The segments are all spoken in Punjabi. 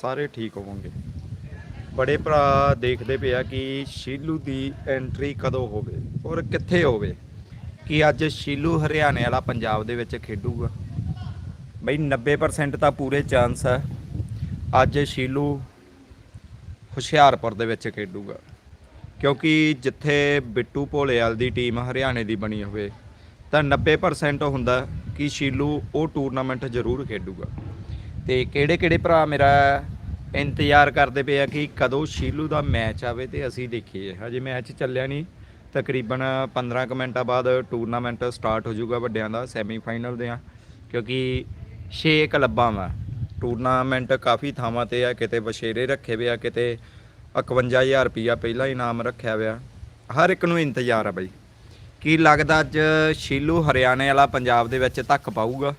ਸਾਰੇ ਠੀਕ ਹੋਵਾਂਗੇ। ਬੜੇ ਭਰਾ ਦੇਖਦੇ ਪਿਆ ਕਿ ਸ਼ੀਲੂ ਦੀ ਐਂਟਰੀ ਕਦੋਂ ਹੋਵੇ ਔਰ ਕਿੱਥੇ ਹੋਵੇ ਕਿ ਅੱਜ ਸ਼ੀਲੂ ਹਰਿਆਣੇ ਵਾਲਾ ਪੰਜਾਬ ਦੇ ਵਿੱਚ ਖੇਡੂਗਾ। ਬਈ 90% ਤਾਂ ਪੂਰੇ ਚਾਂਸ ਹੈ ਅੱਜ ਸ਼ੀਲੂ ਹੁਸ਼ਿਆਰਪੁਰ ਦੇ ਵਿੱਚ ਖੇਡੂਗਾ। ਕਿਉਂਕਿ ਜਿੱਥੇ ਬਿੱਟੂ ਭੋਲੇਵਾਲ ਦੀ ਟੀਮ ਹਰਿਆਣੇ ਦੀ ਬਣੀ ਹੋਵੇ, ਤਾਂ 90% ਹੁੰਦਾ ਕਿ ਸ਼ੀਲੂ ਉਹ ਟੂਰਨਾਮੈਂਟ ਜ਼ਰੂਰ ਖੇਡੂਗਾ। ਤੇ ਕਿਹੜੇ ਕਿਹੜੇ ਭਰਾ ਮੇਰਾ ਇੰਤਜ਼ਾਰ ਕਰਦੇ ਪਏ ਆ ਕਿ ਕਦੋਂ ਸ਼ੀਲੂ ਦਾ ਮੈਚ ਆਵੇ ਤੇ ਅਸੀਂ ਦੇਖੀਏ। ਹਜੇ ਮੈਚ ਚੱਲਿਆ ਨਹੀਂ। ਤਕਰੀਬਨ 15 ਕੁ ਮਿੰਟਾਂ ਬਾਅਦ ਟੂਰਨਾਮੈਂਟ ਸਟਾਰਟ ਹੋ ਜਾਊਗਾ ਵੱਡਿਆਂ ਦਾ ਸੈਮੀਫਾਈਨਲ ਦੇ ਆ। ਕਿਉਂਕਿ 6 ਕਲੱਬਾਂ ਵਾ। ਟੂਰਨਾਮੈਂਟ ਕਾਫੀ ਥਾਵਾਂ ਤੇ ਆ, ਕਿਤੇ ਬਸ਼ੇਰੇ ਰੱਖੇ ਵੇ ਆ, ਕਿਤੇ 51000 ਰੁਪਿਆ ਪਹਿਲਾ ਇਨਾਮ ਰੱਖਿਆ ਹੋਇਆ ਹਰ ਇੱਕ ਨੂੰ ਇੰਤਜ਼ਾਰ ਆ ਬਾਈ। ਕੀ ਲੱਗਦਾ ਅੱਜ ਸ਼ੀਲੂ ਹਰਿਆਣੇ ਵਾਲਾ ਪੰਜਾਬ ਦੇ ਵਿੱਚ ਧੱਕ ਪਾਊਗਾ?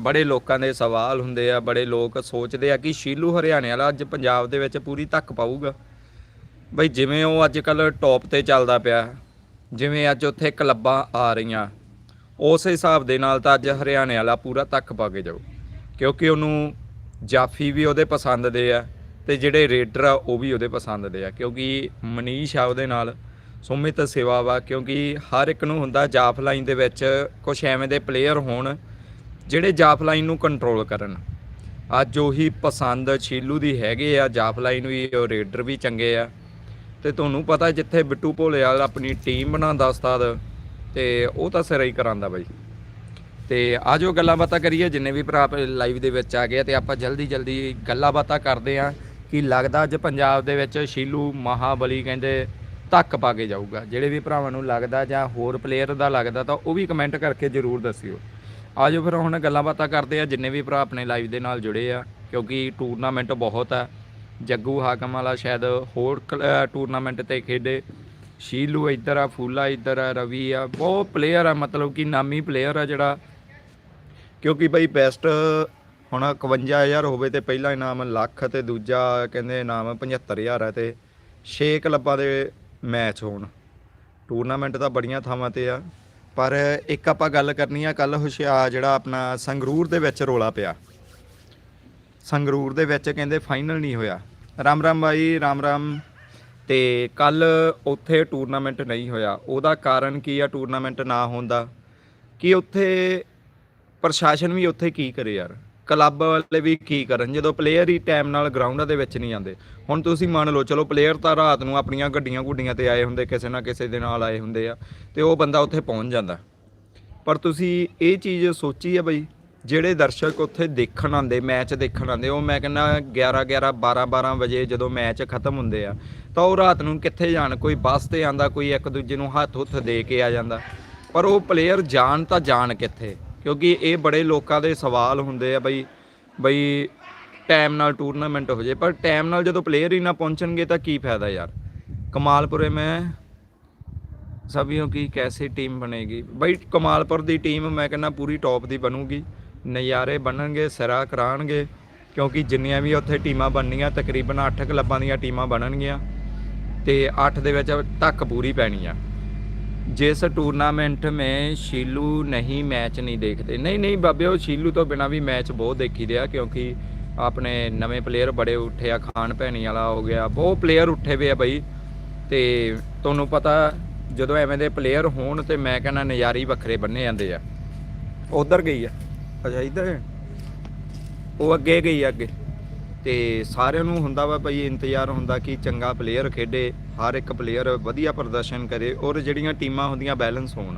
ਬੜੇ ਲੋਕਾਂ ਦੇ ਸਵਾਲ ਹੁੰਦੇ ਆ, ਬੜੇ ਲੋਕ ਸੋਚਦੇ ਆ ਕਿ ਸ਼ੀਲੂ ਹਰਿਆਣੇ ਵਾਲਾ ਅੱਜ ਪੰਜਾਬ ਦੇ ਵਿੱਚ ਪੂਰੀ ਧੱਕ ਪਾਊਗਾ। ਬਈ ਜਿਵੇਂ ਉਹ ਅੱਜ ਕੱਲ ਟੌਪ ਤੇ ਚੱਲਦਾ ਪਿਆ, ਜਿਵੇਂ ਅੱਜ ਉੱਥੇ ਕਲੱਬਾਂ ਆ ਰਹੀਆਂ, ਉਸ ਹਿਸਾਬ ਦੇ ਨਾਲ ਤਾਂ ਅੱਜ ਹਰਿਆਣੇ ਵਾਲਾ ਪੂਰਾ ਧੱਕ ਪਾ ਕੇ ਜਾਊ। ਕਿਉਂਕਿ ਉਹਨੂੰ ਜਾਫੀ ਵੀ ਉਹਦੇ ਪਸੰਦ ਦੇ ਆ ਤੇ ਜਿਹੜੇ ਰੇਡਰ ਆ ਉਹ ਵੀ ਉਹਦੇ ਪਸੰਦ ਦੇ ਆ। ਕਿਉਂਕਿ ਮਨੀਸ਼ ਆ ਉਹਦੇ ਨਾਲ, ਸੁਮਿਤ ਸੇਵਾ ਵਾ ਕਿਉਂਕਿ ਹਰ ਇੱਕ ਨੂੰ ਹੁੰਦਾ ਜਾਫ ਲਾਈਨ ਦੇ ਵਿੱਚ ਕੁਝ ਐਵੇਂ ਦੇ ਪਲੇਅਰ ਹੋਣ ਜਿਹੜੇ ਜਾਫ ਲਾਈਨ ਨੂੰ ਕੰਟਰੋਲ ਕਰਨ। ਅੱਜ ਉਹੀ ਪਸੰਦ ਛੀਲੂ ਦੀ ਹੈਗੇ ਆ ਜਾਫ ਲਾਈਨ ਵੀ, ਉਹ ਰੇਡਰ ਵੀ ਚੰਗੇ ਆ। ਤੇ ਤੁਹਾਨੂੰ ਪਤਾ ਜਿੱਥੇ ਬਿੱਟੂ ਭੋਲੇ ਵਾਲਾ ਆਪਣੀ ਟੀਮ ਬਣਾਉਂਦਾ ਉਸਤਾਦ, ਤੇ ਉਹ ਤਾਂ ਸਿਰਾ ਹੀ ਕਰਾਂਦਾ ਬਾਈ। ਤੇ ਆਜੋ ਗੱਲਾਂ ਬਾਤਾਂ ਕਰੀਏ, ਜਿੰਨੇ ਵੀ ਭਰਾ ਲਾਈਵ ਦੇ ਵਿੱਚ ਆ ਗਏ ਆ, ਤੇ ਆਪਾਂ ਜਲਦੀ ਜਲਦੀ ਗੱਲਾਂ ਬਾਤਾਂ ਕਰਦੇ ਆ, ਕਿ ਲੱਗਦਾ ਅੱਜ ਪੰਜਾਬ ਦੇ ਵਿੱਚ ਸ਼ੀਲੂ ਮਹਾਬਲੀ ਕਹਿੰਦੇ ਧੱਕ ਪਾ ਕੇ ਜਾਊਗਾ। ਜਿਹੜੇ ਵੀ ਭਰਾਵਾਂ ਨੂੰ ਲੱਗਦਾ ਜਾਂ ਹੋਰ ਪਲੇਅਰ ਦਾ ਲੱਗਦਾ ਤਾਂ ਉਹ ਵੀ ਕਮੈਂਟ ਕਰਕੇ ਜਰੂਰ ਦੱਸਿਓ। ਆਜੋ ਫਿਰ ਹੁਣ ਗੱਲਾਂ ਬਾਤਾਂ ਕਰਦੇ ਆ, ਜਿੰਨੇ ਵੀ ਭਰਾ ਆਪਣੇ ਲਾਈਵ ਦੇ ਨਾਲ ਜੁੜੇ ਆ, ਕਿਉਂਕਿ ਟੂਰਨਾਮੈਂਟ ਬਹੁਤ ਆ। ਜੱਗੂ ਹਾਕਮ ਵਾਲਾ ਸ਼ਾਇਦ ਹੋਰ ਟੂਰਨਾਮੈਂਟ ਤੇ ਖੇਡੇ। ਸ਼ੀਲੂ ਇੱਧਰ ਆ, ਫੂਲਾ ਇੱਧਰ ਆ, ਰਵੀ ਆ, ਬਹੁਤ ਪਲੇਅਰ ਆ, ਮਤਲਬ ਕਿ ਨਾਮੀ ਪਲੇਅਰ ਆ ਜਿਹੜਾ। ਕਿਉਂਕਿ ਬਈ ਬੈਸਟ ਹੁਣ 51000 ਹੋਵੇ ਤੇ ਪਹਿਲਾ ਇਨਾਮ ਲੱਖ ਤੇ ਦੂਜਾ ਕਹਿੰਦੇ ਇਨਾਮ 75000 ਹੈ ਤੇ 6 ਕਲੱਬਾਂ ਦੇ ਮੈਚ ਹੋਣ। ਟੂਰਨਾਮੈਂਟ ਤਾਂ ਬੜੀਆਂ ਥਾਵਾਂ ਤੇ ਆ। ਪਰ ਇੱਕ ਆਪਾਂ ਗੱਲ ਕਰਨੀ ਆ ਕੱਲ ਹੁਸ਼ਿਆਰ ਜਿਹੜਾ ਆਪਣਾ ਸੰਗਰੂਰ ਦੇ ਵਿੱਚ ਰੋਲਾ ਪਿਆ। ਸੰਗਰੂਰ ਦੇ ਵਿੱਚ ਕਹਿੰਦੇ ਫਾਈਨਲ ਨਹੀਂ ਹੋਇਆ। ਰਾਮ ਰਾਮ ਬਾਈ, ਰਾਮ ਰਾਮ। ਤੇ ਕੱਲ ਉੱਥੇ ਟੂਰਨਾਮੈਂਟ ਨਹੀਂ ਹੋਇਆ। ਉਹਦਾ ਕਾਰਨ ਕੀ ਆ? ਟੂਰਨਾਮੈਂਟ ਨਾ ਹੋਣ ਦਾ। ਕਿ ਉੱਥੇ ਪ੍ਰਸ਼ਾਸਨ ਵੀ ਉੱਥੇ ਕੀ ਕਰੇ ਯਾਰ? ਕਲੱਬ ਵਾਲੇ ਵੀ ਕੀ ਕਰਨ? ਜਦੋਂ ਪਲੇਅਰ ਹੀ ਟਾਈਮ ਨਾਲ ਗਰਾਊਂਡਾਂ ਦੇ ਵਿੱਚ ਨਹੀਂ ਆਉਂਦੇ। ਹੁਣ ਤੁਸੀਂ ਮੰਨ ਲਓ, ਚਲੋ ਪਲੇਅਰ ਤਾਂ ਰਾਤ ਨੂੰ ਆਪਣੀਆਂ ਗੱਡੀਆਂ ਗੁੱਡੀਆਂ ਤੇ ਆਏ ਹੁੰਦੇ, ਕਿਸੇ ਨਾ ਕਿਸੇ ਦੇ ਨਾਲ ਆਏ ਹੁੰਦੇ ਆ, ਤੇ ਉਹ ਬੰਦਾ ਉੱਥੇ ਪਹੁੰਚ ਜਾਂਦਾ। ਪਰ ਤੁਸੀਂ ਇਹ ਚੀਜ਼ ਸੋਚੀ ਆ ਬਈ, ਜਿਹੜੇ ਦਰਸ਼ਕ ਉੱਥੇ ਦੇਖਣ ਆਉਂਦੇ, ਮੈਚ ਦੇਖਣ ਆਉਂਦੇ, ਉਹ ਮੈਂ ਕਹਿੰਦਾ 11 11 12 12 ਵਜੇ ਜਦੋਂ ਮੈਚ ਖਤਮ ਹੁੰਦੇ ਆ, ਤਾਂ ਉਹ ਰਾਤ ਨੂੰ ਕਿੱਥੇ ਜਾਣ? ਕੋਈ ਬੱਸ ਤੇ ਆਂਦਾ ਕੋਈ ਇੱਕ ਦੂਜੇ ਨੂੰ ਹੱਥ ਹੁੱਥ ਦੇ ਕੇ ਆ ਜਾਂਦਾ। ਪਰ ਉਹ ਪਲੇਅਰ ਜਾਣ ਤਾਂ ਜਾਣ ਕਿੱਥੇ? ਕਿਉਂਕਿ ਇਹ ਬੜੇ ਲੋਕਾਂ ਦੇ ਸਵਾਲ ਹੁੰਦੇ ਆ ਬਈ ਬਈ ਟਾਈਮ ਨਾਲ ਟੂਰਨਾਮੈਂਟ ਹੋ ਜੇ, ਪਰ ਟਾਈਮ ਨਾਲ ਜਦੋਂ ਪਲੇਅਰ ਹੀ ਨਾ ਪਹੁੰਚਣਗੇ ਤਾਂ ਕੀ ਫਾਇਦਾ ਯਾਰ? ਕਮਾਲਪੁਰੇ ਮੈਂ ਸਭੀਓ ਕੀ ਕੈਸੀ ਟੀਮ ਬਣੇਗੀ? ਬਈ ਕਮਾਲਪੁਰ ਦੀ ਟੀਮ ਮੈਂ ਕਹਿੰਦਾ ਪੂਰੀ ਟੌਪ ਦੀ ਬਣੂਗੀ। ਨਜ਼ਾਰੇ ਬਣਨਗੇ, ਸਿਰਾ ਕਰਾਣਗੇ, ਕਿਉਂਕਿ ਜਿੰਨੀਆਂ ਵੀ ਉੱਥੇ ਟੀਮਾਂ ਬਣਨੀਆਂ, ਤਕਰੀਬਨ 8 ਕਲੱਬਾਂ ਦੀਆਂ ਟੀਮਾਂ ਬਣਨਗੀਆਂ ਤੇ 8 ਦੇ ਵਿੱਚ ਤੱਕ ਪੂਰੀ ਪੈਣੀ ਆ। ਜਿਸ ਟੂਰਨਾਮੈਂਟ में ਸ਼ੀਲੂ ਨਹੀਂ ਮੈਚ ਨਹੀਂ ਦੇਖਦੇ। ਨਹੀਂ ਨਹੀਂ ਬਾਬਿਓ ਸ਼ੀਲੂ ਤੋਂ ਬਿਨਾ ਵੀ ਮੈਚ ਬਹੁਤ ਦੇਖੀ ਰਿਹਾ ਕਿਉਂਕਿ ਆਪਣੇ ਨਵੇਂ ਪਲੇਅਰ ਬੜੇ ਉੱਠੇ ਆ ਖਾਨ ਭੈਣੀ ਵਾਲਾ ਹੋ ਗਿਆ ਬਹੁਤ ਪਲੇਅਰ ਉੱਠੇ ਵੇ ਆ ਬਈ। ਤੇ ਤੁਹਾਨੂੰ ਪਤਾ ਜਦੋਂ ਐਵੇਂ ਦੇ ਪਲੇਅਰ ਹੋਣ ਤੇ ਮੈਂ ਕਹਿੰਦਾ ਨਜ਼ਾਰੇ ਵੱਖਰੇ ਬੰਨੇ ਜਾਂਦੇ ਆ। ਉਧਰ ਗਈ ਆ। ਅੱਛਾ ਇੱਧਰ? ਉਹ ਅੱਗੇ ਗਈ ਆ ਅੱਗੇ। ਤੇ ਸਾਰਿਆਂ ਨੂੰ ਹੁੰਦਾ ਵਾ ਭਾਈ ਇੰਤਜ਼ਾਰ ਹੁੰਦਾ ਕਿ ਚੰਗਾ ਪਲੇਅਰ ਖੇਡੇ, ਹਰ ਇੱਕ ਪਲੇਅਰ ਵਧੀਆ ਪ੍ਰਦਰਸ਼ਨ ਕਰੇ ਔਰ ਜਿਹੜੀਆਂ ਟੀਮਾਂ ਹੁੰਦੀਆਂ ਬੈਲੈਂਸ ਹੋਣ।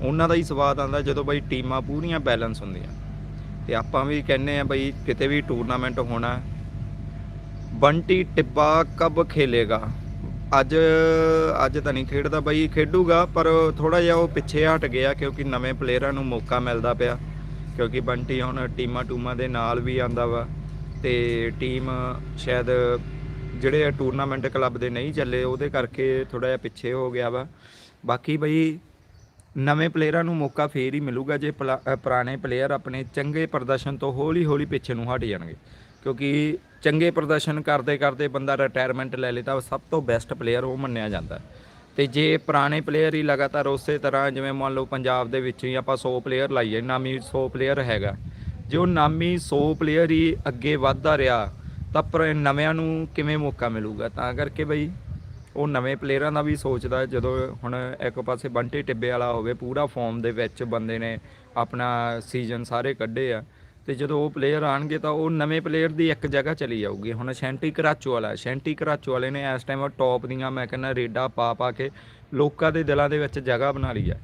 ਉਹਨਾਂ ਦਾ ਹੀ ਸਵਾਦ ਆਉਂਦਾ ਜਦੋਂ ਬਈ ਟੀਮਾਂ ਪੂਰੀਆਂ ਬੈਲੈਂਸ ਹੁੰਦੀਆਂ। ਤੇ ਆਪਾਂ ਵੀ ਕਹਿੰਨੇ ਆ ਬਈ ਕਿਤੇ ਵੀ ਟੂਰਨਾਮੈਂਟ ਹੋਣਾ, ਬੰਟੀ ਟਿੱਬਾ ਕਬ ਖੇਲੇਗਾ? ਅੱਜ ਅੱਜ ਤਾਂ ਨਹੀਂ ਖੇਡਦਾ ਬਈ, ਖੇਡੂਗਾ, ਪਰ ਥੋੜਾ ਜਿਹਾ ਉਹ ਪਿੱਛੇ ਹਟ ਗਿਆ ਕਿਉਂਕਿ ਨਵੇਂ ਪਲੇਅਰਾਂ ਨੂੰ ਮੌਕਾ ਮਿਲਦਾ ਪਿਆ। ਕਿਉਂਕਿ ਬੰਟੀ ਹੁਣ ਟੀਮਾਂ ਟੂਮਾਂ ਦੇ ਨਾਲ ਵੀ ਆਂਦਾ ਵਾ। ਤੇ ਟੀਮ ਸ਼ਾਇਦ ਜਿਹੜੇ ਟੂਰਨਾਮੈਂਟ ਕਲੱਬ ਦੇ ਨਹੀਂ ਚੱਲੇ, ਉਹਦੇ ਕਰਕੇ ਥੋੜਾ ਜਿਹਾ ਪਿੱਛੇ ਹੋ ਗਿਆ ਵਾ। ਬਾਕੀ ਬਈ ਨਵੇਂ ਪਲੇਅਰਾਂ ਨੂੰ ਮੌਕਾ ਫੇਰ ਹੀ ਮਿਲੂਗਾ ਜੇ ਪਲਾ- ਪੁਰਾਣੇ ਪਲੇਅਰ ਆਪਣੇ ਚੰਗੇ ਪ੍ਰਦਰਸ਼ਨ ਤੋਂ ਹੌਲੀ ਹੌਲੀ ਪਿੱਛੇ ਨੂੰ ਹਟ ਜਾਣਗੇ। ਕਿਉਂਕਿ ਚੰਗੇ ਪ੍ਰਦਰਸ਼ਨ ਕਰਦੇ ਕਰਦੇ ਬੰਦਾ ਰਿਟਾਇਰਮੈਂਟ ਲੈ ਲੇ ਸਭ ਤੋਂ ਬੈਸਟ ਪਲੇਅਰ ਉਹ ਮੰਨਿਆ ਜਾਂਦਾ। ਤੇ ਜੇ ਪੁਰਾਣੇ ਪਲੇਅਰ ਹੀ ਲਗਾਤਾਰ ਉਸੇ ਤਰ੍ਹਾਂ ਜਿਵੇਂ ਮੰਨ ਲਓ ਪੰਜਾਬ ਦੇ ਵਿੱਚ ਹੀ ਆਪਾਂ 100 ਪਲੇਅਰ ਲਾਈਏ, ਨਾਮੀ 100 ਪਲੇਅਰ ਹੈਗਾ। ਜੇ ਉਹ ਨਾਮੀ 100 ਪਲੇਅਰ ਹੀ ਅੱਗੇ ਵੱਧਦਾ ਰਿਹਾ, ਤਾਂ ਪਰ ਨਵਿਆਂ ਨੂੰ ਕਿਵੇਂ ਮੌਕਾ ਮਿਲੂਗਾ? ਤਾਂ ਕਰਕੇ ਬਈ ਉਹ ਨਵੇਂ ਪਲੇਅਰਾਂ ਦਾ ਵੀ ਸੋਚਦਾ, ਜਦੋਂ ਹੁਣ ਇੱਕ ਪਾਸੇ ਬੰਟੇ ਟਿੱਬੇ ਵਾਲਾ ਹੋਵੇ, ਪੂਰਾ ਫਾਰਮ ਦੇ ਵਿੱਚ ਬੰਦੇ ਨੇ ਆਪਣਾ ਸੀਜ਼ਨ ਸਾਰੇ ਕੱਢੇ ਆ, ਤੇ ਜਦੋਂ ਉਹ ਪਲੇਅਰ ਆਣਗੇ ਤਾਂ ਉਹ ਨਵੇਂ ਪਲੇਅਰ ਦੀ ਇੱਕ ਜਗ੍ਹਾ ਚਲੀ ਜਾਊਗੀ। ਹੁਣ ਸ਼ੈਂਟੀ ਕਰਾਚੋ ਵਾਲਾ, ਸ਼ੈਂਟੀ ਕਰਾਚੋ ਵਾਲੇ ਨੇ ਇਸ ਟਾਈਮ ਟੌਪ ਦੀਆਂ, ਮੈਂ ਕਹਿੰਦਾ ਰੇਡਾ ਪਾ ਪਾ ਕੇ ਲੋਕਾਂ ਦੇ ਦਿਲਾਂ ਦੇ ਵਿੱਚ ਜਗ੍ਹਾ ਬਣਾ ਲਈ ਆ।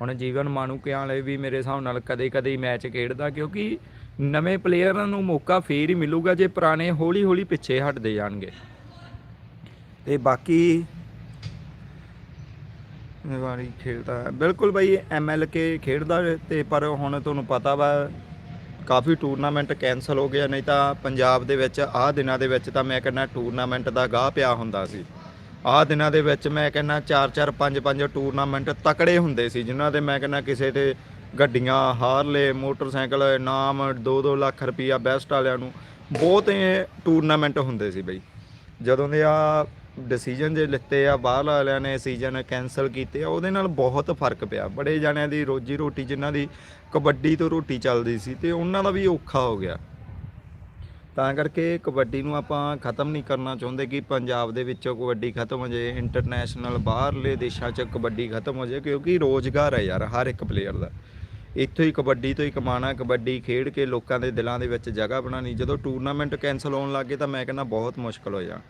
ਹੁਣ ਜੀਵਨ ਮਾਨੂਕਿਆਂ ਲਈ ਵੀ ਮੇਰੇ ਹਿਸਾਬ ਨਾਲ ਕਦੇ ਕਦੇ ਹੀ ਮੈਚ ਖੇਡਦਾ, ਕਿਉਂਕਿ ਨਵੇਂ ਪਲੇਅਰਾਂ ਨੂੰ ਮੌਕਾ ਫੇਰ ਹੀ ਮਿਲੂਗਾ ਜੇ ਪੁਰਾਣੇ ਹੌਲੀ ਹੌਲੀ ਪਿੱਛੇ ਹਟਦੇ ਜਾਣਗੇ। ਤੇ ਬਾਕੀ ਵਾਰੀ ਖੇਡਦਾ। ਬਿਲਕੁਲ ਬਾਈ ਐਮਐਲਕੇ ਖੇਡਦਾ ਹੈ ਤੇ ਪਰ ਹੁਣ ਤੁਹਾਨੂੰ ਪਤਾ ਵਾ, ਕਾਫੀ ਟੂਰਨਾਮੈਂਟ ਕੈਨਸਲ ਹੋ ਗਿਆ ਨਹੀਂ ਤਾਂ ਪੰਜਾਬ ਦੇ ਵਿੱਚ ਆਹ ਦਿਨਾਂ ਦੇ ਵਿੱਚ ਤਾਂ ਮੈਂ ਕਹਿੰਦਾ ਟੂਰਨਾਮੈਂਟ ਦਾ ਗਾਹ ਪਿਆ ਹੁੰਦਾ ਸੀ। ਆਹ ਦਿਨਾਂ ਦੇ ਵਿੱਚ ਮੈਂ ਕਹਿੰਦਾ 4-4 5-5 ਟੂਰਨਾਮੈਂਟ ਤਕੜੇ ਹੁੰਦੇ ਸੀ, ਜਿਨ੍ਹਾਂ ਦੇ ਮੈਂ ਕਹਿੰਦਾ ਕਿਸੇ ਤੇ ਗੱਡੀਆਂ, ਹਾਰਲੇ, ਮੋਟਰਸਾਈਕਲ, ਇਨਾਮ 2-2 ਲੱਖ ਰੁਪਈਆ ਬੈਸਟ ਵਾਲਿਆਂ ਨੂੰ, ਬਹੁਤ ਇਹ ਟੂਰਨਾਮੈਂਟ ਹੁੰਦੇ ਸੀ ਬਈ। ਜਦੋਂ ਦੇ ਆ ਡਿਸੀਜਨ ਜੇ ਲਿੱਤੇ ਆ ਬਾਹਰ ਵਾਲਿਆਂ ਨੇ ਸੀਜ਼ਨ ਕੈਨਸਲ ਕੀਤੇ ਆ, ਉਹਦੇ ਨਾਲ ਬਹੁਤ ਫ਼ਰਕ ਪਿਆ। ਬੜੇ ਜਣਿਆਂ ਦੀ ਰੋਜੀ ਰੋਟੀ, ਜਿਨ੍ਹਾਂ ਦੀ ਕਬੱਡੀ ਤੋਂ ਰੋਟੀ ਚੱਲਦੀ ਸੀ, ਤੇ ਉਹਨਾਂ ਦਾ ਵੀ ਔਖਾ ਹੋ ਗਿਆ। ਤਾਂ ਕਰਕੇ ਕਬੱਡੀ ਨੂੰ ਆਪਾਂ ਖਤਮ ਨਹੀਂ ਕਰਨਾ ਚਾਹੁੰਦੇ ਕਿ ਪੰਜਾਬ ਦੇ ਵਿੱਚੋਂ ਕਬੱਡੀ ਖਤਮ ਹੋ ਜਾਏ ਇੰਟਰਨੈਸ਼ਨਲ ਬਾਹਰਲੇ ਦੇਸ਼ਾਂ 'ਚ ਕਬੱਡੀ ਖਤਮ ਹੋ ਜਾਏ, ਕਿਉਂਕਿ ਰੋਜ਼ਗਾਰ ਹੈ ਯਾਰ ਹਰ ਇੱਕ ਪਲੇਅਰ ਦਾ। ਇੱਥੋਂ ਹੀ ਕਬੱਡੀ ਤੋਂ ਹੀ ਕਮਾਣਾ ਕਬੱਡੀ ਖੇਡ ਕੇ ਲੋਕਾਂ ਦੇ ਦਿਲਾਂ ਦੇ ਵਿੱਚ ਜਗ੍ਹਾ ਬਣਾਣੀ ਜਦੋਂ ਟੂਰਨਾਮੈਂਟ ਕੈਨਸਲ ਹੋਣ ਲੱਗੇ ਤਾਂ ਮੈਂ ਕਹਿੰਦਾ ਬਹੁਤ ਮੁਸ਼ਕਲ ਹੋ ਜਾ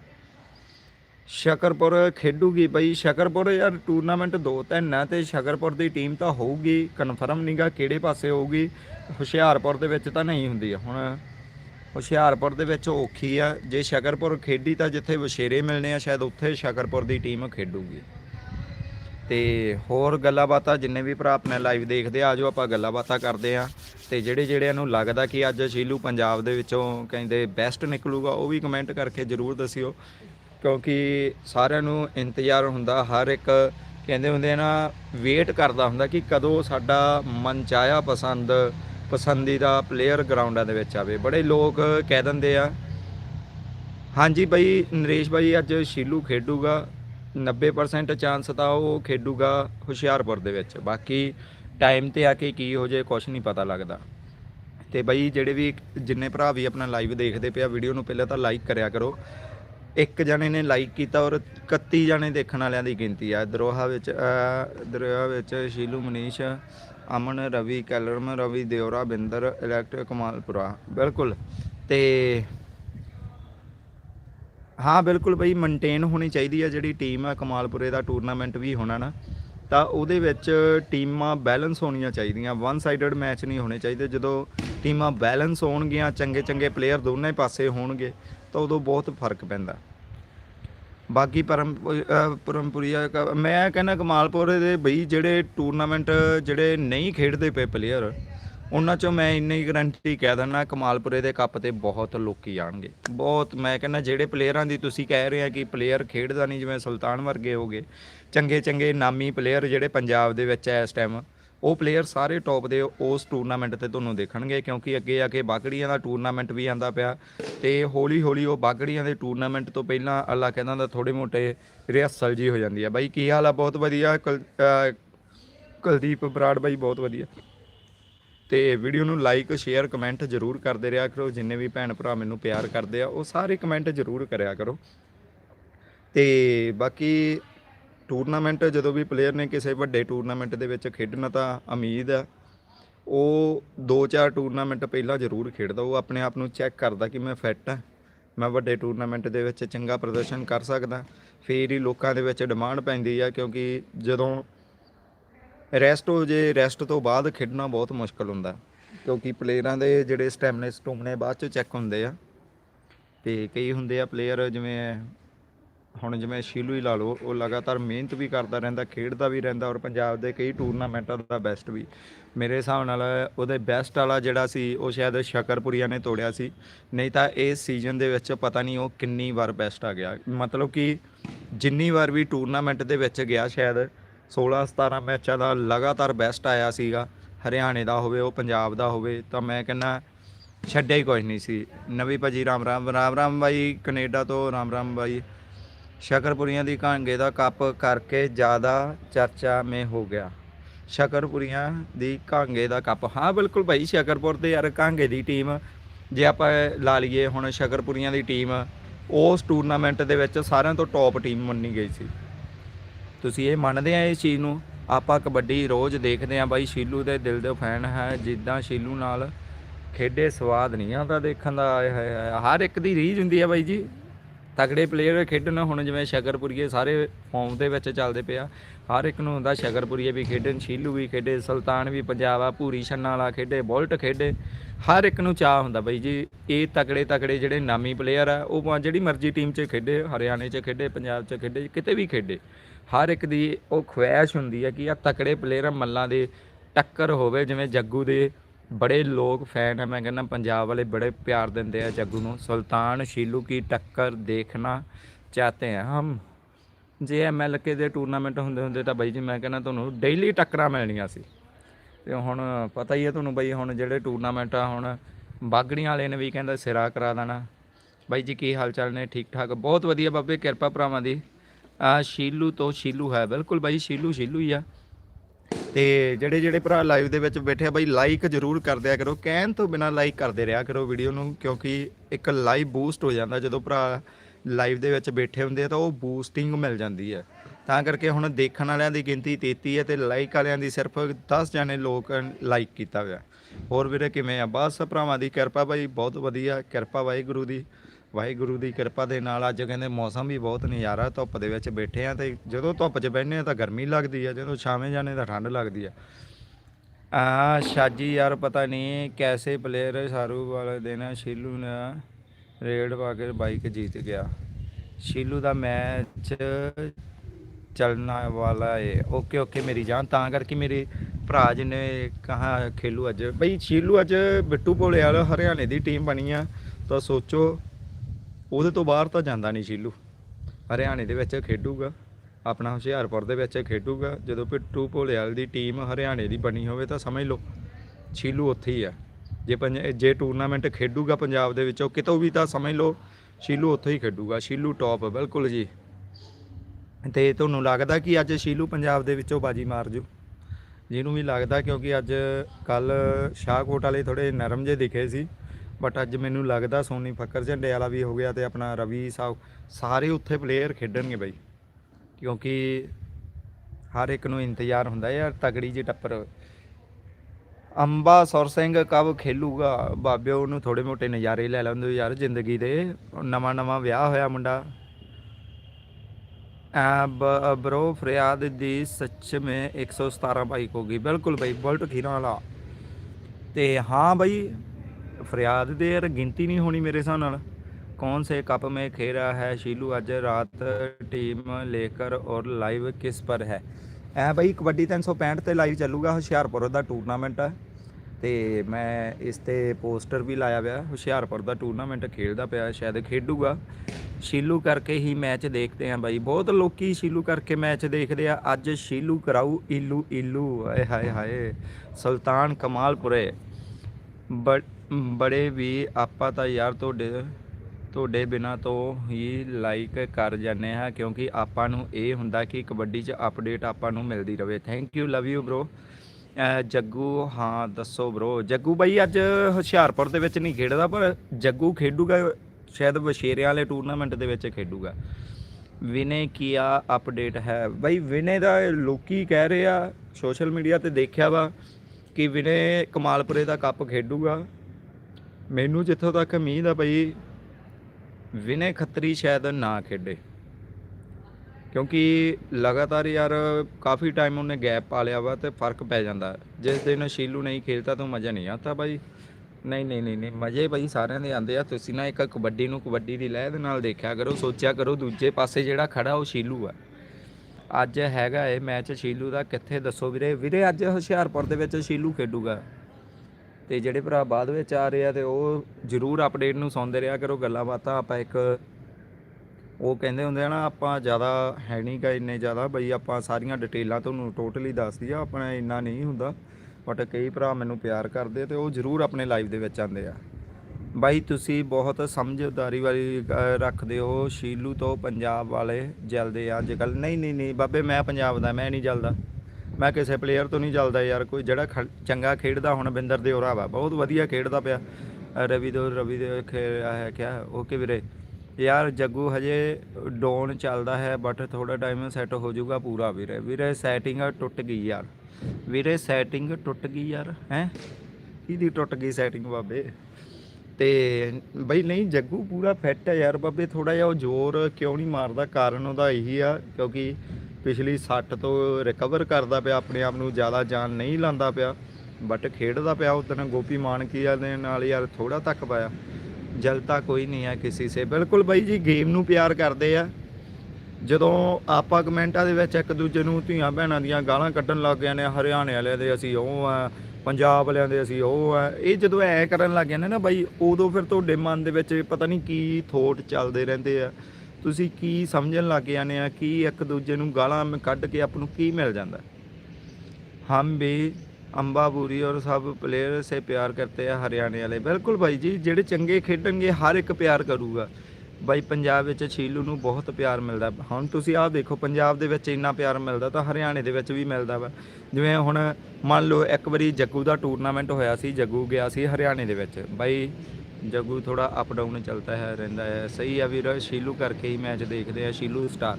ਸ਼ਕਰਪੁਰ ਖੇਡੂਗੀ ਬਈ, ਸ਼ਕਰਪੁਰ ਯਾਰ ਟੂਰਨਾਮੈਂਟ ਦੋ ਤਿੰਨ ਆ ਤੇ ਸ਼ਕਰਪੁਰ ਦੀ ਟੀਮ ਤਾਂ ਹੋਊਗੀ ਕਨਫਰਮ ਨਹੀਂਗਾ ਕਿਹੜੇ ਪਾਸੇ ਹੋਊਗੀ। ਹੁਸ਼ਿਆਰਪੁਰ ਦੇ ਵਿੱਚ ਤਾਂ ਨਹੀਂ ਹੁੰਦੀ ਹੁਣ ਹੁਸ਼ਿਆਰਪੁਰ ਦੇ ਵਿੱਚ ਔਖੀ ਆ। ਜੇ ਸ਼ਕਰਪੁਰ ਖੇਡੀ ਤਾਂ ਜਿੱਥੇ ਵਸ਼ੇਰੇ ਮਿਲਣੇ ਆ, ਸ਼ਾਇਦ ਉੱਥੇ ਸ਼ਕਰਪੁਰ ਦੀ ਟੀਮ ਖੇਡੂਗੀ। ਤੇ ਹੋਰ ਗੱਲਾਂ ਬਾਤਾਂ ਜਿੰਨੇ ਵੀ ਭਰਾ ਆਪਣੇ ਲਾਈਵ ਦੇਖਦੇ ਆ, ਆਜੋ ਆਪਾਂ ਗੱਲਾਂ ਬਾਤਾਂ ਕਰਦੇ ਆ। ਤੇ ਜਿਹੜੇ ਜਿਹੜਿਆਂ ਨੂੰ ਲੱਗਦਾ ਕਿ ਅੱਜ ਸ਼ੀਲੂ ਪੰਜਾਬ ਦੇ ਵਿੱਚੋਂ ਕਹਿੰਦੇ ਬੈਸਟ ਨਿਕਲੂਗਾ, ਉਹ ਵੀ ਕਮੈਂਟ ਕਰਕੇ ਜਰੂਰ ਦੱਸਿਓ। ਕਿਉਂਕਿ ਸਾਰਿਆਂ ਨੂੰ ਇੰਤਜ਼ਾਰ ਹੁੰਦਾ, ਹਰ ਇੱਕ ਕਹਿੰਦੇ ਹੁੰਦੇ ਆ ਨਾ ਵੇਟ ਕਰਦਾ ਹੁੰਦਾ ਕਿ ਕਦੋਂ ਸਾਡਾ ਮਨ ਮਨਚਾਇਆ ਪਸੰਦ ਪਸੰਦੀਦਾ ਪਲੇਅਰ ਗਰਾਊਂਡਾਂ ਦੇ ਵਿੱਚ ਆਵੇ। ਬੜੇ ਲੋਕ ਕਹਿ ਦਿੰਦੇ ਆ, ਹਾਂਜੀ ਬਾਈ, ਨਰੇਸ਼ ਬਾਈ ਅੱਜ ਸ਼ੀਲੂ ਖੇਡੂਗਾ 90% ਚਾਂਸ ਤਾਂ ਉਹ ਖੇਡੂਗਾ ਹੁਸ਼ਿਆਰਪੁਰ ਦੇ ਵਿੱਚ। ਬਾਕੀ ਟਾਈਮ ਤੇ ਆ ਕੇ ਕੀ ਹੋ ਜਾਏ ਕੁਝ ਨਹੀਂ ਪਤਾ ਲੱਗਦਾ। ਤੇ ਬਾਈ, ਜਿਹੜੇ ਵੀ ਜਿੰਨੇ ਭਰਾ ਵੀ ਆਪਣਾ ਲਾਈਵ ਦੇਖਦੇ ਪਿਆ ਵੀਡੀਓ ਨੂੰ, ਪਹਿਲਾਂ ਤਾਂ ਲਾਈਕ ਕਰਿਆ ਕਰੋ। ਇੱਕ ਜਣੇ ਨੇ ਲਾਈਕ ਕੀਤਾ ਔਰ 31 ਜਣੇ ਦੇਖਣ ਵਾਲਿਆਂ ਦੀ ਗਿਣਤੀ ਆ। ਦਰੋਹਾ ਵਿੱਚ ਦਰੋਹਾ ਵਿੱਚ ਸ਼ੀਲੂ, ਮਨੀਸ਼ ਅਮਨ, ਰਵੀ ਕੈਲਰਮ, ਰਵੀ ਦਿਓਰਾ, ਬਿੰਦਰ ਇਲੈਕਟ ਕਮਾਲਪੁਰਾ। ਬਿਲਕੁਲ। ਤੇ ਹਾਂ, ਬਿਲਕੁਲ ਬਈ ਮੇਨਟੇਨ ਹੋਣੀ ਚਾਹੀਦੀ ਹੈ ਜਿਹੜੀ ਟੀਮ ਆ, ਕਮਾਲਪੁਰੇ ਦਾ ਟੂਰਨਾਮੈਂਟ ਵੀ ਹੋਣਾ ਨਾ। ਤਾਂ ਉਹਦੇ ਵਿੱਚ ਟੀਮਾਂ ਬੈਲੈਂਸ ਹੋਣੀਆਂ ਚਾਹੀਦੀਆਂ। ਵਨ ਸਾਈਡਡ ਮੈਚ ਨਹੀਂ ਹੋਣੇ ਚਾਹੀਦੇ। ਜਦੋਂ ਟੀਮਾਂ ਬੈਲੈਂਸ ਹੋਣਗੀਆਂ ਚੰਗੇ ਚੰਗੇ ਪਲੇਅਰ ਦੋਨੇ ਪਾਸੇ ਹੋਣਗੇ, ਤਾਂ ਉਦੋਂ ਬਹੁਤ ਫ਼ਰਕ ਪੈਂਦਾ। ਬਾਕੀ ਪਰਮ ਪਰਮਪੁਰੀਆ ਕ- ਮੈਂ ਕਹਿੰਦਾ ਕਮਾਲਪੁਰ ਦੇ ਬਈ ਜਿਹੜੇ ਟੂਰਨਾਮੈਂਟ ਜਿਹੜੇ ਨਹੀਂ ਖੇਡਦੇ ਪਏ ਪਲੇਅਰ ਉਹਨਾਂ ਚੋਂ ਮੈਂ ਇੰਨੀ ਗਰੰਟੀ ਕਹਿ ਦਿੰਦਾ ਕਮਾਲਪੁਰੇ ਦੇ ਕੱਪ ਤੇ ਬਹੁਤ ਲੋਕੀ ਆਣਗੇ ਬਹੁਤ ਮੈਂ ਕਹਿੰਦਾ ਜਿਹੜੇ ਪਲੇਅਰਾਂ ਦੀ ਤੁਸੀਂ ਕਹਿ ਰਹੇ ਆ ਕਿ ਪਲੇਅਰ ਖੇਡਦਾ ਨਹੀਂ ਜਿਵੇਂ ਸੁਲਤਾਨ ਵਰਗੇ ਹੋਗੇ ਚੰਗੇ ਚੰਗੇ ਨਾਮੀ ਪਲੇਅਰ ਜਿਹੜੇ ਪੰਜਾਬ ਦੇ ਵਿੱਚ ਐ ਇਸ ਟਾਈਮ ਉਹ ਪਲੇਅਰ ਸਾਰੇ ਟੌਪ ਦੇ ਉਸ ਟੂਰਨਾਮੈਂਟ ਤੇ ਤੁਹਾਨੂੰ ਦੇਖਣਗੇ, ਕਿਉਂਕਿ ਅੱਗੇ ਆ ਕੇ ਬਾਗੜੀਆਂ ਦਾ ਟੂਰਨਾਮੈਂਟ ਵੀ ਆਂਦਾ ਪਿਆ ਤੇ ਹੌਲੀ ਹੌਲੀ ਉਹ ਬਾਗੜੀਆਂ ਦੇ ਟੂਰਨਾਮੈਂਟ ਤੋਂ ਪਹਿਲਾਂ ਅੱਲਾ ਕਹਿੰਦਾ ਦਾ ਥੋੜੇ ਮੋਟੇ ਰਿਹਰਸਲ ਜੀ ਹੋ ਜਾਂਦੀ ਆ। ਬਾਈ, ਕੀ ਹਾਲ ਆ? ਬਹੁਤ ਵਧੀਆ। ਕੁਲ- ਕੁਲਦੀਪ ਬਰਾੜ ਬਾਈ, ਬਹੁਤ ਵਧੀਆ। ਤੇ ਵੀਡੀਓ ਨੂੰ ਲਾਈਕ ਸ਼ੇਅਰ ਕਮੈਂਟ ਜਰੂਰ ਕਰਦੇ ਰਿਹਾ ਕਰੋ। ਜਿੰਨੇ ਵੀ ਭੈਣ ਭਰਾ ਮੈਨੂੰ ਪਿਆਰ ਕਰਦੇ ਆ, ਉਹ ਸਾਰੇ ਕਮੈਂਟ ਜਰੂਰ ਕਰਿਆ ਕਰੋ। ਤੇ ਬਾਕੀ ਟੂਰਨਾਮੈਂਟ, ਜਦੋਂ ਵੀ ਪਲੇਅਰ ਨੇ ਕਿਸੇ ਵੱਡੇ ਟੂਰਨਾਮੈਂਟ ਦੇ ਵਿੱਚ ਖੇਡਣਾ ਤਾਂ ਉਮੀਦ ਆ ਉਹ 2-4 ਟੂਰਨਾਮੈਂਟ ਪਹਿਲਾਂ ਜ਼ਰੂਰ ਖੇਡਦਾ, ਉਹ ਆਪਣੇ ਆਪ ਨੂੰ ਚੈੱਕ ਕਰਦਾ ਕਿ ਮੈਂ ਫਿੱਟ ਆ ਮੈਂ ਵੱਡੇ ਟੂਰਨਾਮੈਂਟ ਦੇ ਵਿੱਚ ਚੰਗਾ ਪ੍ਰਦਰਸ਼ਨ ਕਰ ਸਕਦਾ। ਫੇਰ ਹੀ ਲੋਕਾਂ ਦੇ ਵਿੱਚ ਡਿਮਾਂਡ ਪੈਂਦੀ ਆ, ਕਿਉਂਕਿ ਜਦੋਂ ਰੈਸਟ ਹੋ ਜੇ ਰੈਸਟ ਤੋਂ ਬਾਅਦ ਖੇਡਣਾ ਬਹੁਤ ਮੁਸ਼ਕਲ ਹੁੰਦਾ। ਕਿਉਂਕਿ ਪਲੇਅਰਾਂ ਦੇ ਜਿਹੜੇ ਸਟੈਮਿਨਾ ਸਟੂਮਨੇ ਬਾਅਦ ਚ ਚੈੱਕ ਹੁੰਦੇ ਆ। ਤੇ ਕਈ ਹੁੰਦੇ ਆ ਪਲੇਅਰ ਜਿਵੇਂ ਹੁਣ ਜਿਵੇਂ ਸ਼ੀਲੂ ਹੀ ਲਾ ਲਓ, ਉਹ ਲਗਾਤਾਰ ਮਿਹਨਤ ਵੀ ਕਰਦਾ ਰਹਿੰਦਾ, ਖੇਡਦਾ ਵੀ ਰਹਿੰਦਾ ਔਰ ਪੰਜਾਬ ਦੇ ਕਈ ਟੂਰਨਾਮੈਂਟਾਂ ਦਾ ਬੈਸਟ ਵੀ। ਮੇਰੇ ਹਿਸਾਬ ਨਾਲ ਉਹਦੇ ਬੈਸਟ ਵਾਲਾ ਜਿਹੜਾ ਸੀ, ਉਹ ਸ਼ਾਇਦ ਸ਼ਕਰਪੁਰੀਆ ਨੇ ਤੋੜਿਆ ਸੀ। ਨਹੀਂ ਤਾਂ ਇਸ ਸੀਜ਼ਨ ਦੇ ਵਿੱਚ ਪਤਾ ਨਹੀਂ ਉਹ ਕਿੰਨੀ ਵਾਰ ਬੈਸਟ ਆ ਗਿਆ। ਮਤਲਬ ਕਿ ਜਿੰਨੀ ਵਾਰ ਵੀ ਟੂਰਨਾਮੈਂਟ ਦੇ ਵਿੱਚ ਗਿਆ ਸ਼ਾਇਦ 16 17 ਮੈਚਾਂ ਦਾ ਲਗਾਤਾਰ ਬੈਸਟ ਆਇਆ ਸੀਗਾ। ਹਰਿਆਣੇ ਦਾ ਹੋਵੇ, ਉਹ ਪੰਜਾਬ ਦਾ ਹੋਵੇ, ਤਾਂ ਮੈਂ ਕਹਿੰਦਾ ਛੱਡਿਆ ਹੀ ਕੁਝ ਨਹੀਂ ਸੀ। ਨਵੀਂ ਭਾਜੀ ਰਾਮ ਰਾਮ ਰਾਮ ਰਾਮ ਬਾਈ ਕੈਨੇਡਾ ਤੋਂ, ਰਾਮ ਰਾਮ ਬਾਈ ਸ਼ਕਰਪੁਰੀਆਂ ਦੀ ਕਾਂਗੇ ਦਾ ਕੱਪ ਕਰਕੇ ਜ਼ਿਆਦਾ ਚਰਚਾ ਮੇ ਹੋ ਗਿਆ। ਸ਼ਕਰਪੁਰੀਆਂ ਦੀ ਕਾਂਗੇ ਦਾ ਕੱਪ। ਹਾਂ, ਬਿਲਕੁਲ ਭਾਈ, ਸ਼ਕਰਪੁਰ ਦੇ ਯਾਰ ਕਾਂਗੇ ਦੀ ਟੀਮ। ਜੇ ਆਪਾਂ ਲਾ ਲਈਏ ਹੁਣ ਸ਼ਕਰਪੁਰੀਆਂ ਦੀ ਟੀਮ, ਉਸ ਟੂਰਨਾਮੈਂਟ ਦੇ ਵਿੱਚ ਸਾਰਿਆਂ ਤੋਂ ਟੌਪ ਟੀਮ ਮੰਨੀ ਗਈ ਸੀ। ਤੁਸੀਂ ਇਹ ਮੰਨਦੇ ਆ ਇਸ ਚੀਜ਼ ਨੂੰ? ਆਪਾਂ ਕਬੱਡੀ ਰੋਜ਼ ਦੇਖਦੇ ਆ ਬਾਈ, ਸ਼ੀਲੂ ਦੇ ਦਿਲ ਦੇ ਫੈਨ ਹੈ, ਜਿੱਦਾਂ ਸ਼ੀਲੂ ਨਾਲ ਖੇਡੇ ਸਵਾਦ ਨਹੀਂ ਆਉਂਦਾ ਦੇਖਣ ਦਾ ਆਏ ਹਾਏ ਹਰ ਇੱਕ ਦੀ ਰੀਝ ਹੁੰਦੀ ਆ ਬਾਈ ਜੀ। ਤਗੜੇ ਪਲੇਅਰ ਖੇਡਣ, ਹੁਣ ਜਿਵੇਂ ਸ਼ਕਰਪੁਰੀਏ ਸਾਰੇ ਫਾਰਮ ਦੇ ਵਿੱਚ ਚੱਲਦੇ ਪਿਆ ਹਰ ਇੱਕ ਨੂੰ ਹੁੰਦਾ ਸ਼ਕਰਪੁਰੀਏ ਵੀ ਖੇਡਣ, ਸ਼ੀਲੂ ਵੀ ਖੇਡੇ, ਸੁਲਤਾਨ ਵੀ ਪੰਜਾਬ ਆ, ਭੂਰੀ ਛੰਨਾ ਵਾਲਾ ਖੇਡੇ, ਬੁਲਟ ਖੇਡੇ। ਹਰ ਇੱਕ ਨੂੰ ਚਾਹ ਹੁੰਦਾ ਬਾਈ ਜੀ, ਇਹ ਤਕੜੇ ਤਕੜੇ ਜਿਹੜੇ ਨਾਮੀ ਪਲੇਅਰ ਆ, ਉਹ ਜਿਹੜੀ ਮਰਜ਼ੀ ਟੀਮ 'ਚ ਖੇਡੇ, ਹਰਿਆਣੇ 'ਚ ਖੇਡੇ, ਪੰਜਾਬ 'ਚ ਖੇਡੇ, ਕਿਤੇ ਵੀ ਖੇਡੇ। ਹਰ ਇੱਕ ਦੀ ਉਹ ਖੁਆਇਸ਼ ਹੁੰਦੀ ਹੈ ਕਿ ਆ ਤਕੜੇ ਪਲੇਅਰ ਮੱਲਾਂ ਦੇ ਟੱਕਰ ਹੋਵੇ, ਜਿਵੇਂ ਜੱਗੂ ਦੇ ਬੜੇ ਲੋਕ ਫੈਨ ਹੈ ਮੈਂ ਕਹਿੰਦਾ ਪੰਜਾਬ ਵਾਲੇ ਬੜੇ ਪਿਆਰ ਦਿੰਦੇ ਆ ਜੱਗੂ ਨੂੰ। ਸੁਲਤਾਨ, ਸ਼ੀਲੂ ਕੀ ਟੱਕਰ ਦੇਖਣਾ ਚਾਹਤੇ हैं ਹਮ, ਜੇ ਐਮਐਲਕੇ ਦੇ ਟੂਰਨਾਮੈਂਟ ਹੁੰਦੇ ਹੁੰਦੇ ਤਾਂ ਬਾਈ ਜੀ ਮੈਂ ਕਹਿੰਦਾ ਤੁਹਾਨੂੰ ਡੇਲੀ ਟੱਕਰਾਂ ਮਿਲਣੀਆਂ ਸੀ। ਤੇ ਹੁਣ ਪਤਾ ਹੀ ਹੈ ਤੁਹਾਨੂੰ ਬਾਈ, ਹੁਣ ਜਿਹੜੇ ਟੂਰਨਾਮੈਂਟ ਆ, ਹੁਣ ਬਾਗੜੀਆਂ ਵਾਲੇ ਨੇ ਵੀ ਕਹਿੰਦਾ ਸਿਰਾ ਕਰਾ ਦੇਣਾ। ਬਾਈ ਜੀ ਕੀ ਹਾਲ ਚਾਲ ਨੇ? ਠੀਕ ਠਾਕ? ਬਹੁਤ ਵਧੀਆ ਬਾਬੇ, ਕਿਰਪਾ ਭਰਾਵਾਂ ਦੀ। ਆ ਸ਼ੀਲੂ ਤੋਂ ਸ਼ੀਲੂ ਹੈ, ਬਿਲਕੁਲ ਬਾਈ, ਸ਼ੀਲੂ ਸ਼ੀਲੂ ਹੀ ਆ। ਤੇ ਜਿਹੜੇ ਜਿਹੜੇ ਭਰਾ ਲਾਈਵ ਦੇ ਵਿੱਚ ਬੈਠੇ ਆ, ਬਾਈ ਲਾਈਕ ਜਰੂਰ ਕਰ ਦਿਆ ਕਰੋ। ਕਹਿਣ ਤੋਂ ਬਿਨਾ ਲਾਈਕ ਕਰਦੇ ਰਿਹਾ ਕਰੋ ਵੀਡੀਓ ਨੂੰ, ਕਿਉਂਕਿ ਇੱਕ ਲਾਈਵ ਬੂਸਟ ਹੋ ਜਾਂਦਾ। ਜਦੋਂ ਭਰਾ ਲਾਈਵ ਦੇ ਵਿੱਚ ਬੈਠੇ ਹੁੰਦੇ ਆ, ਤਾਂ ਉਹ ਬੂਸਟਿੰਗ ਮਿਲ ਜਾਂਦੀ ਹੈ ਤਾਂ ਕਰਕੇ ਹੁਣ ਦੇਖਣ ਵਾਲਿਆਂ ਦੀ ਗਿਣਤੀ 33 ਹੈ ਤੇ ਲਾਈਕ ਵਾਲਿਆਂ ਦੀ ਸਿਰਫ 10 ਜਾਣੇ ਲੋਕ ਲਾਈਕ ਕੀਤਾ ਹੋਇਆ। ਹੋਰ ਵੀਰੇ ਕਿਵੇਂ ਆ? ਬਸ ਭਰਾਵਾਂ ਦੀ ਕਿਰਪਾ ਬਾਈ, ਬਹੁਤ ਵਧੀਆ। ਕਿਰਪਾ ਵਾਹਿਗੁਰੂ ਦੀ। ਵਾਹਿਗੁਰੂ ਦੀ ਕਿਰਪਾ ਦੇ ਨਾਲ ਅੱਜ ਕਹਿੰਦੇ ਮੌਸਮ ਵੀ ਬਹੁਤ ਨਜ਼ਾਰਾ, ਧੁੱਪ ਦੇ ਵਿੱਚ ਬੈਠੇ ਆ ਤੇ ਜਦੋਂ ਧੁੱਪ 'ਚ ਬੈਠਨੇ ਆ ਤਾਂ ਗਰਮੀ ਲੱਗਦੀ ਆ, ਜਦੋਂ ਛਾਵੇਂ ਜਾਣੇ ਤਾਂ ਠੰਡ ਲੱਗਦੀ ਆ। ਆ ਸ਼ਾਜੀ ਯਾਰ ਪਤਾ ਨਹੀਂ ਕੈਸੇ ਪਲੇਅਰ ਸਾਰੂ ਵਾਲੇ ਦਿਨ ਸ਼ੀਲੂ ਨੇ ਰੇਡ ਪਾ ਕੇ ਬਾਈਕ ਜੀਤ ਗਿਆ। ਸ਼ੀਲੂ ਦਾ ਮੈਚ ਚੱਲਣਾ ਵਾਲਾ ਏ। ਓਕੇ ਓਕੇ ਮੇਰੀ ਜਾਨ, ਤਾਂ ਕਰਕੇ ਮੇਰੇ ਭਰਾ ਜੀ ਨੇ ਕਹਾ ਖੇਲੂ ਅੱਜ। ਬਈ ਸ਼ੀਲੂ ਅੱਜ ਬਿੱਟੂ ਭੋਲੇ ਵਾਲਾ ਹਰਿਆਣੇ ਦੀ ਟੀਮ ਬਣੀ ਆ, ਤਾਂ ਸੋਚੋ ਉਹਦੇ ਤੋਂ ਬਾਹਰ ਤਾਂ ਜਾਂਦਾ ਨਹੀਂ ਸ਼ੀਲੂ। ਹਰਿਆਣੇ ਦੇ ਵਿੱਚ ਖੇਡੂਗਾ, ਆਪਣਾ ਹੁਸ਼ਿਆਰਪੁਰ ਦੇ ਵਿੱਚ ਖੇਡੂਗਾ। ਜਦੋਂ ਪਿੱਟੂ ਭੋਲੇਵਾਲ ਦੀ ਟੀਮ ਹਰਿਆਣੇ ਦੀ ਬਣੀ ਹੋਵੇ ਤਾਂ ਸਮਝ ਲਓ, ਸ਼ੀਲੂ ਉੱਥੇ ਹੀ ਆ। ਜੇ ਪੰਜ, ਜੇ ਟੂਰਨਾਮੈਂਟ ਖੇਡੂਗਾ ਪੰਜਾਬ ਦੇ ਵਿੱਚੋਂ, ਕਿਤੋਂ ਵੀ ਤਾਂ ਸਮਝ ਲਓ, ਸ਼ੀਲੂ ਉੱਥੇ ਹੀ ਖੇਡੂਗਾ। ਸ਼ੀਲੂ ਟੌਪ ਬਿਲਕੁਲ ਜੀ। ਤੇ ਤੁਹਾਨੂੰ ਲੱਗਦਾ ਕਿ ਅੱਜ ਸ਼ੀਲੂ ਪੰਜਾਬ ਦੇ ਵਿੱਚੋਂ ਬਾਜੀ ਮਾਰ ਜੂ? ਜਿਹਨੂੰ ਵੀ ਲੱਗਦਾ ਕਿਉਂਕਿ ਅੱਜ ਕੱਲ ਸ਼ਾਹਕੋਟ ਵਾਲੇ ਥੋੜੇ ਨਰਮ ਜੇ ਦਿਖੇ ਸੀ। ਬਟ ਅੱਜ ਮੈਨੂੰ ਲੱਗਦਾ ਸੋਨੀ ਫੱਕਰ ਝੰਡੇ ਵਾਲਾ ਵੀ ਹੋ ਗਿਆ ਤੇ ਆਪਣਾ ਰਵੀ ਸਾਹਿਬ ਸਾਰੇ ਉੱਥੇ ਪਲੇਅਰ ਖੇਡਣਗੇ ਬਾਈ। ਕਿਉਂਕਿ ਹਰ ਇੱਕ ਨੂੰ ਇੰਤਜ਼ਾਰ ਹੁੰਦਾ ਯਾਰ ਤਗੜੀ ਜੀ ਟੱਪਰ। ਅੰਬਾ ਸੌਰ ਸਿੰਘ ਕਬ ਖੇਲੂਗਾ? ਬਾਬੇ ਉਹਨੂੰ ਥੋੜੇ ਮੋਟੇ ਨਜ਼ਾਰੇ ਲੈ ਲੈਂਦੇ ਯਾਰ ਜ਼ਿੰਦਗੀ ਦੇ। ਨਵਾਂ ਨਵਾਂ ਵਿਆਹ ਹੋਇਆ ਮੁੰਡਾ। ਬਰੋ ਫਰਿਆਦ ਦੀ ਸੱਚ ਮੇ 117 ਬਾਈਕ ਹੋਗੀ ਬਿਲਕੁਲ ਬਾਈ, ਬੁਲਟ ਖੀਰਾਂ ਵਾਲਾ। ਤੇ ਹਾਂ ਬਾਈ फरियाद दे यार गिनती नहीं होनी मेरे हिसाब नाल कौन से कप में खेल रहा है शीलू आज रात टीम लेकर और लाइव किस पर है ਐ ਬਈ ਕਬੱਡੀ 365 ਤੇ ਲਾਈਵ ਚੱਲੂਗਾ ਹੁਸ਼ਿਆਰਪੁਰ ਦਾ ਟੂਰਨਾਮੈਂਟ ਹੈ ਤੇ ਮੈਂ ਇਸ ਤੇ ਪੋਸਟਰ ਵੀ ਲਾਇਆ ਹੋਇਆ ਹੁਸ਼ਿਆਰਪੁਰ ਦਾ ਟੂਰਨਾਮੈਂਟ ਖੇਡਦਾ ਪਿਆ ਸ਼ਾਇਦ ਖੇਡੂਗਾ ਸ਼ੀਲੂ ਕਰਕੇ ਹੀ ਮੈਚ ਦੇਖਦੇ ਆ ਬਾਈ ਬਹੁਤ ਲੋਕੀ ਸ਼ੀਲੂ ਕਰਕੇ ਮੈਚ ਦੇਖਦੇ ਆ ਅੱਜ ਸ਼ੀਲੂ ਕਰਾਊ ਇਲੂ ਇਲੂ ਆਏ ਹਾਏ ਹਾਏ ਸੁਲਤਾਨ ਕਮਾਲਪੁਰੇ ਬੜ ਬੜੇ ਵੀ ਆਪਾਂ ਤਾਂ ਯਾਰ ਤੁਹਾਡੇ ਤੁਹਾਡੇ ਬਿਨਾ ਤੋਂ ਹੀ ਲਾਈਕ ਕਰ ਜਾਂਦੇ ਹਾਂ, ਕਿਉਂਕਿ ਆਪਾਂ ਨੂੰ ਇਹ ਹੁੰਦਾ ਕਿ ਕਬੱਡੀ 'ਚ ਅਪਡੇਟ ਆਪਾਂ ਨੂੰ ਮਿਲਦੀ ਰਵੇ। Thank you love you bro Jaggu, ਹਾਂ, ਦੱਸੋ ਬ్రో ਜੱਗੂ ਬਾਈ ਅੱਜ ਹੁਸ਼ਿਆਰਪੁਰ ਦੇ ਵਿੱਚ ਨਹੀਂ ਖੇਡਦਾ, ਪਰ ਜੱਗੂ ਖੇਡੂਗਾ, ਸ਼ਾਇਦ ਵਸ਼ੇਰਿਆਂ ਵਾਲੇ ਟੂਰਨਾਮੈਂਟ ਦੇ ਵਿੱਚ ਖੇਡੂਗਾ। ਵਿਨੇ ਕੀਆ ਅਪਡੇਟ ਹੈ? ਬਾਈ ਵਿਨੇ ਦਾ ਲੋਕੀ ਕਹਿ ਰਹੇ ਆ ਸੋਸ਼ਲ ਮੀਡੀਆ ਤੇ ਦੇਖਿਆ ਵਾ, ਕਿ ਵਿਨੇ ਕਮਾਲਪੁਰੇ ਦਾ ਕੱਪ ਖੇਡੂਗਾ। ਮੈਨੂੰ ਜਿੱਥੋਂ ਤੱਕ ਉਮੀਦ ਆ ਬਈ ਵਿਨੇ ਖੱਤਰੀ ਸ਼ਾਇਦ ਨਾ ਖੇਡੇ। ਕਿਉਂਕਿ ਲਗਾਤਾਰ ਯਾਰ ਕਾਫੀ ਟਾਈਮ ਉਹਨੇ ਗੈਪ ਪਾ ਲਿਆ ਵਾ ਤੇ ਫ਼ਰਕ ਪੈ ਜਾਂਦਾ। ਜਿਸ ਦਿਨ ਸ਼ੀਲੂ ਨਹੀਂ ਖੇਲਤਾ ਤਾਂ ਮਜ਼ਾ ਨਹੀਂ ਆਤਾ ਬਾਈ। ਨਹੀਂ ਨਹੀਂ ਨਹੀਂ ਨਹੀਂ, ਮਜ਼ੇ ਬਾਈ ਸਾਰਿਆਂ ਦੇ ਆਉਂਦੇ ਆ। ਤੁਸੀਂ ਨਾ ਇੱਕ ਕਬੱਡੀ ਨੂੰ ਕਬੱਡੀ ਦੀ ਲਹਿ ਦੇ ਨਾਲ ਦੇਖਿਆ ਕਰੋ, ਸੋਚਿਆ ਕਰੋ ਦੂਜੇ ਪਾਸੇ ਜਿਹੜਾ ਖੜਾ ਉਹ ਸ਼ੀਲੂ ਆ। ਅੱਜ ਹੈਗਾ ਇਹ ਮੈਚ ਸ਼ੀਲੂ ਦਾ। ਕਿੱਥੇ ਦੱਸੋ ਵੀਰੇ? ਵੀਰੇ, ਅੱਜ ਹੁਸ਼ਿਆਰਪੁਰ ਦੇ ਵਿੱਚ ਸ਼ੀਲੂ ਖੇਡੂਗਾ। ਤੇ ਜਿਹੜੇ ਭਰਾ ਬਾਅਦ ਵਿੱਚ ਆ ਰਹੇ ਆ ਤੇ ਉਹ ਜਰੂਰ ਅਪਡੇਟ ਨੂੰ ਸੁਣਦੇ ਰਿਹਾ ਕਰੋ, ਗੱਲਾਂ ਬਾਤਾਂ ਆਪਾਂ ਇੱਕ ਉਹ ਕਹਿੰਦੇ ਹੁੰਦੇ ਆ ਨਾ, ਆਪਾਂ ਜ਼ਿਆਦਾ ਹੈ ਨਹੀਂ ਗਾ ਇੰਨੇ ਜ਼ਿਆਦਾ, ਬਈ ਆਪਾਂ ਸਾਰੀਆਂ ਡਿਟੇਲਾਂ ਤੁਹਾਨੂੰ ਟੋਟਲੀ ਦੱਸਦੀ ਆ, ਆਪਣਾ ਇੰਨਾ ਨਹੀਂ ਹੁੰਦਾ। ਬਟ ਕਈ ਭਰਾ ਮੈਨੂੰ ਪਿਆਰ ਕਰਦੇ ਆ ਤੇ ਉਹ ਜਰੂਰ ਆਪਣੇ ਲਾਈਵ ਦੇ ਵਿੱਚ ਆਉਂਦੇ ਆ। ਬਾਈ ਤੁਸੀਂ ਬਹੁਤ ਸਮਝਦਾਰੀ ਵਾਲੀ ਰੱਖਦੇ ਹੋ, ਸ਼ੀਲੂ ਤੋਂ ਪੰਜਾਬ ਵਾਲੇ ਜਲਦੇ ਆ ਅੱਜ ਕੱਲ ਨਹੀਂ ਨਹੀਂ ਨਹੀਂ, ਬਾਬੇ ਮੈਂ ਪੰਜਾਬ ਦਾ, ਮੈਂ ਨਹੀਂ ਜਲਦਾ। ਮੈਂ ਕਿਸੇ ਪਲੇਅਰ ਤੋਂ ਨਹੀਂ ਚੱਲਦਾ ਯਾਰ, ਕੋਈ ਜਿਹੜਾ ਖ- ਚੰਗਾ ਖੇਡਦਾ ਹੁਣ ਬਿੰਦਰ ਦੇ ਹੋਰਾ ਵਾ, ਬਹੁਤ ਵਧੀਆ ਖੇਡਦਾ ਪਿਆ। ਰਵੀ ਦੋ, ਰਵੀ ਦੇ ਖੇਲਿਆ ਹੈ ਕਿਆ ਓਕੇ ਵੀਰੇ? ਯਾਰ ਜੱਗੂ ਹਜੇ ਡੋਨ ਚੱਲਦਾ ਹੈ ਬਟ ਥੋੜਾ ਟਾਈਮ ਸੈੱਟ ਹੋ ਜਾਊਗਾ ਪੂਰਾ ਵੀਰੇ। ਵੀਰੇ ਸੈਟਿੰਗ ਟੁੱਟ ਗਈ ਯਾਰ। ਵੀਰੇ ਸੈਟਿੰਗ ਟੁੱਟ ਗਈ ਯਾਰ, ਹੈ? ਇਹਦੀ ਟੁੱਟ ਗਈ ਸੈਟਿੰਗ ਬਾਬੇ? ਤੇ ਬਈ ਨਹੀਂ, ਜੱਗੂ ਪੂਰਾ ਫਿੱਟ ਹੈ ਯਾਰ ਬਾਬੇ ਥੋੜਾ ਜਿਹਾ ਉਹ ਜ਼ੋਰ ਕਿਉਂ ਨਹੀਂ ਮਾਰਦਾ? ਕਾਰਨ ਉਹਦਾ ਇਹੀ ਆ, ਕਿਉਂਕਿ ਪਿਛਲੀ ਸੱਟ ਤੋਂ ਰਿਕਵਰ ਕਰਦਾ ਪਿਆ, ਆਪਣੇ ਆਪ ਨੂੰ ਜ਼ਿਆਦਾ ਜਾਨ ਨਹੀਂ ਲਾਂਦਾ ਪਿਆ ਬਟ ਖੇਡਦਾ ਪਿਆ ਉਦੋਂ ਗੋਪੀ ਮਾਨਕੀਆ ਦੇ ਨਾਲ ਯਾਰ ਥੋੜਾ ਤੱਕ ਪਾਇਆ। ਜਲਤਾ ਕੋਈ ਨਹੀਂ ਹੈ ਕਿਸੇ ਸੇ। ਬਿਲਕੁਲ ਬਾਈ ਜੀ ਗੇਮ ਨੂੰ ਪਿਆਰ ਕਰਦੇ ਆ। ਜਦੋਂ ਆਪਾਂ ਕਮੈਂਟਾਂ ਦੇ ਵਿੱਚ ਇੱਕ ਦੂਜੇ ਨੂੰ ਧੀਆਂ ਭੈਣਾਂ ਦੀਆਂ ਗਾਲਾਂ ਕੱਢਣ ਲੱਗ ਗਏ ਨੇ ਹਰਿਆਣੇ ਵਾਲਿਆਂ ਦੇ ਅਸੀਂ ਉਹ ਆ, ਪੰਜਾਬ ਵਾਲਿਆਂ ਦੇ ਅਸੀਂ ਉਹ ਆ, ਇਹ ਜਦੋਂ ਐ ਕਰਨ ਲੱਗ ਜਾਂਦੇ ਨਾ ਬਾਈ, ਉਦੋਂ ਫਿਰ ਤੁਹਾਡੇ ਮਨ ਦੇ ਵਿੱਚ ਪਤਾ ਨਹੀਂ ਕੀ ਥੋਟ ਚੱਲਦੇ ਰਹਿੰਦੇ ਆ। ਤੁਸੀਂ ਕੀ ਸਮਝਣ ਲੱਗ ਜਾਂਦੇ ਆ ਕਿ ਇੱਕ ਦੂਜੇ ਨੂੰ ਗਾਲਾਂ ਕੱਢ ਕੇ ਆਪ ਨੂੰ ਕੀ ਮਿਲ ਜਾਂਦਾ? ਹਮ ਵੀ ਅੰਬਾ ਬੂਰੀ ਔਰ ਸਭ ਪਲੇਅਰ ਸੇ ਪਿਆਰ ਕਰਤੇ ਆ ਹਰਿਆਣੇ ਵਾਲੇ। ਬਿਲਕੁਲ ਭਾਈ ਜੀ, ਜਿਹੜੇ ਚੰਗੇ ਖੇਡਣਗੇ, ਹਰ ਇੱਕ ਪਿਆਰ ਕਰੂਗਾ। ਬਾਈ ਪੰਜਾਬ ਵਿੱਚ ਛੀਲੂ ਨੂੰ ਬਹੁਤ ਪਿਆਰ ਮਿਲਦਾ। ਹੁਣ ਤੁਸੀਂ ਆਹ ਦੇਖੋ, ਪੰਜਾਬ ਦੇ ਵਿੱਚ ਇੰਨਾ ਪਿਆਰ ਮਿਲਦਾ ਤਾਂ ਹਰਿਆਣੇ ਦੇ ਵਿੱਚ ਵੀ ਮਿਲਦਾ ਵਾ। ਜਿਵੇਂ ਹੁਣ ਮੰਨ ਲਓ ਇੱਕ ਵਾਰੀ ਜੱਗੂ ਦਾ ਟੂਰਨਾਮੈਂਟ ਹੋਇਆ ਸੀ, ਜੱਗੂ ਗਿਆ ਸੀ ਹਰਿਆਣੇ ਦੇ ਵਿੱਚ। ਬਾਈ ਜੱਗੂ ਥੋੜਾ ਅਪ ਡਾਊਨ ਚੱਲਦਾ ਹੈ, ਰਹਿੰਦਾ ਹੈ। ਸਹੀ ਆ ਵੀਰ, ਸ਼ੀਲੂ ਕਰਕੇ ਹੀ ਮੈਚ ਦੇਖਦੇ ਆ, ਸ਼ੀਲੂ ਸਟਾਰ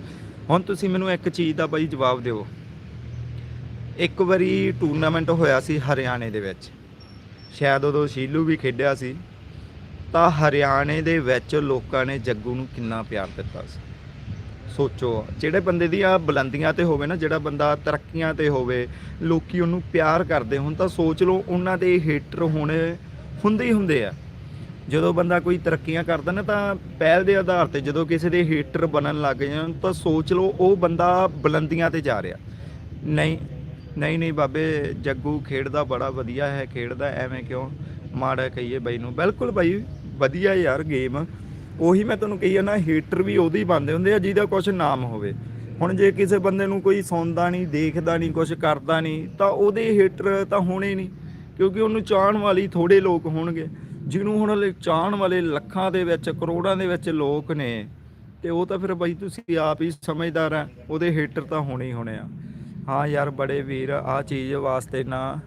ਹੁਣ ਤੁਸੀਂ ਮੈਨੂੰ ਇੱਕ ਚੀਜ਼ ਦਾ ਬਾਈ ਜਵਾਬ ਦਿਓ। ਇੱਕ ਵਾਰੀ ਟੂਰਨਾਮੈਂਟ ਹੋਇਆ ਸੀ ਹਰਿਆਣੇ ਦੇ ਵਿੱਚ। ਸ਼ਾਇਦ ਉਦੋਂ ਸ਼ੀਲੂ ਵੀ ਖੇਡਿਆ ਸੀ। ਤਾਂ ਹਰਿਆਣੇ ਦੇ ਵਿੱਚ ਲੋਕਾਂ ਨੇ ਜੱਗੂ ਨੂੰ ਕਿੰਨਾ ਪਿਆਰ ਦਿੱਤਾ ਸੀ? ਸੋਚੋ, ਜਿਹੜੇ ਬੰਦੇ ਦੀਆਂ ਬੁਲੰਦੀਆਂ ਤੇ ਹੋਵੇ ਨਾ, ਜਿਹੜਾ ਬੰਦਾ ਤਰੱਕੀਆਂ ਤੇ ਹੋਵੇ, ਲੋਕੀ ਉਹਨੂੰ ਪਿਆਰ ਕਰਦੇ ਹੁਣ, ਤਾਂ ਸੋਚ ਲਓ ਉਹਨਾਂ ਦੇ ਹੇਟਰ ਹੋਣੇ ਹੁੰਦੇ ਹੀ ਹੁੰਦੇ ਆ। ਜਦੋਂ ਬੰਦਾ ਕੋਈ ਤਰੱਕੀਆਂ ਕਰਦਾ ਨਾ ਤਾਂ ਪਹਿਲ ਦੇ ਆਧਾਰ ਤੇ ਜਦੋਂ ਕਿਸੇ ਦੇ ਹੇਟਰ ਬਣਨ ਲੱਗ ਜਾਣ, ਤਾਂ ਸੋਚ ਲਓ ਉਹ ਬੰਦਾ ਬੁਲੰਦੀਆਂ ਤੇ ਜਾ ਰਿਹਾ। ਨਹੀਂ ਨਹੀਂ ਨਹੀਂ ਬਾਬੇ, ਜੱਗੂ ਖੇਡਦਾ ਬੜਾ ਵਧੀਆ ਹੈ, ਖੇਡਦਾ ਐਵੇਂ ਕਿਉਂ? ਮਾੜਾ ਕਹੀਏ ਬਾਈ ਨੂੰ। ਬਿਲਕੁਲ ਬਾਈ, ਵਧੀਆ ਯਾਰ ਗੇਮ ਉਹੀ ਮੈਂ ਤੁਹਾਨੂੰ ਕਹੀ ਨਾ ਹੇਟਰ ਵੀ ਉਹਦੇ ਹੀ ਬੰਦੇ ਹੁੰਦੇ ਆ ਜਿਹਦਾ ਕੁਝ ਨਾਮ ਹੋਵੇ। ਹੁਣ ਜੇ ਕਿਸੇ ਬੰਦੇ ਨੂੰ ਕੋਈ ਸੁਣਦਾ ਨਹੀਂ, ਦੇਖਦਾ ਨਹੀਂ ਕੁਝ ਕਰਦਾ ਨਹੀਂ, ਤਾਂ ਉਹਦੇ ਹੇਟਰ ਤਾਂ ਹੋਣੇ ਨਹੀਂ, ਕਿਉਂਕਿ ਉਹਨੂੰ ਚਾਹਣ ਵਾਲੀ ਥੋੜੇ ਲੋਕ ਹੋਣਗੇ। ਜਿਹਨੂੰ ਹੁਣ ਲ- ਚਾਹਣ ਵਾਲੇ ਲੱਖਾਂ ਦੇ ਵਿੱਚ, ਕਰੋੜਾਂ ਦੇ ਵਿੱਚ ਲੋਕ ਨੇ, ਤੇ ਉਹ ਤਾਂ ਫਿਰ ਬਾਈ ਤੁਸੀਂ ਆਪ ਹੀ ਸਮਝਦਾਰ ਆ, ਉਹਦੇ ਹੇਟਰ ਤਾਂ ਹੋਣੇ ਹੀ ਹੋਣੇ ਆ। ਹਾਂ ਯਾਰ ਬੜੇ ਵੀਰ, ਆ ਚੀਜ਼ ਵਾਸਤੇ ਨਾ,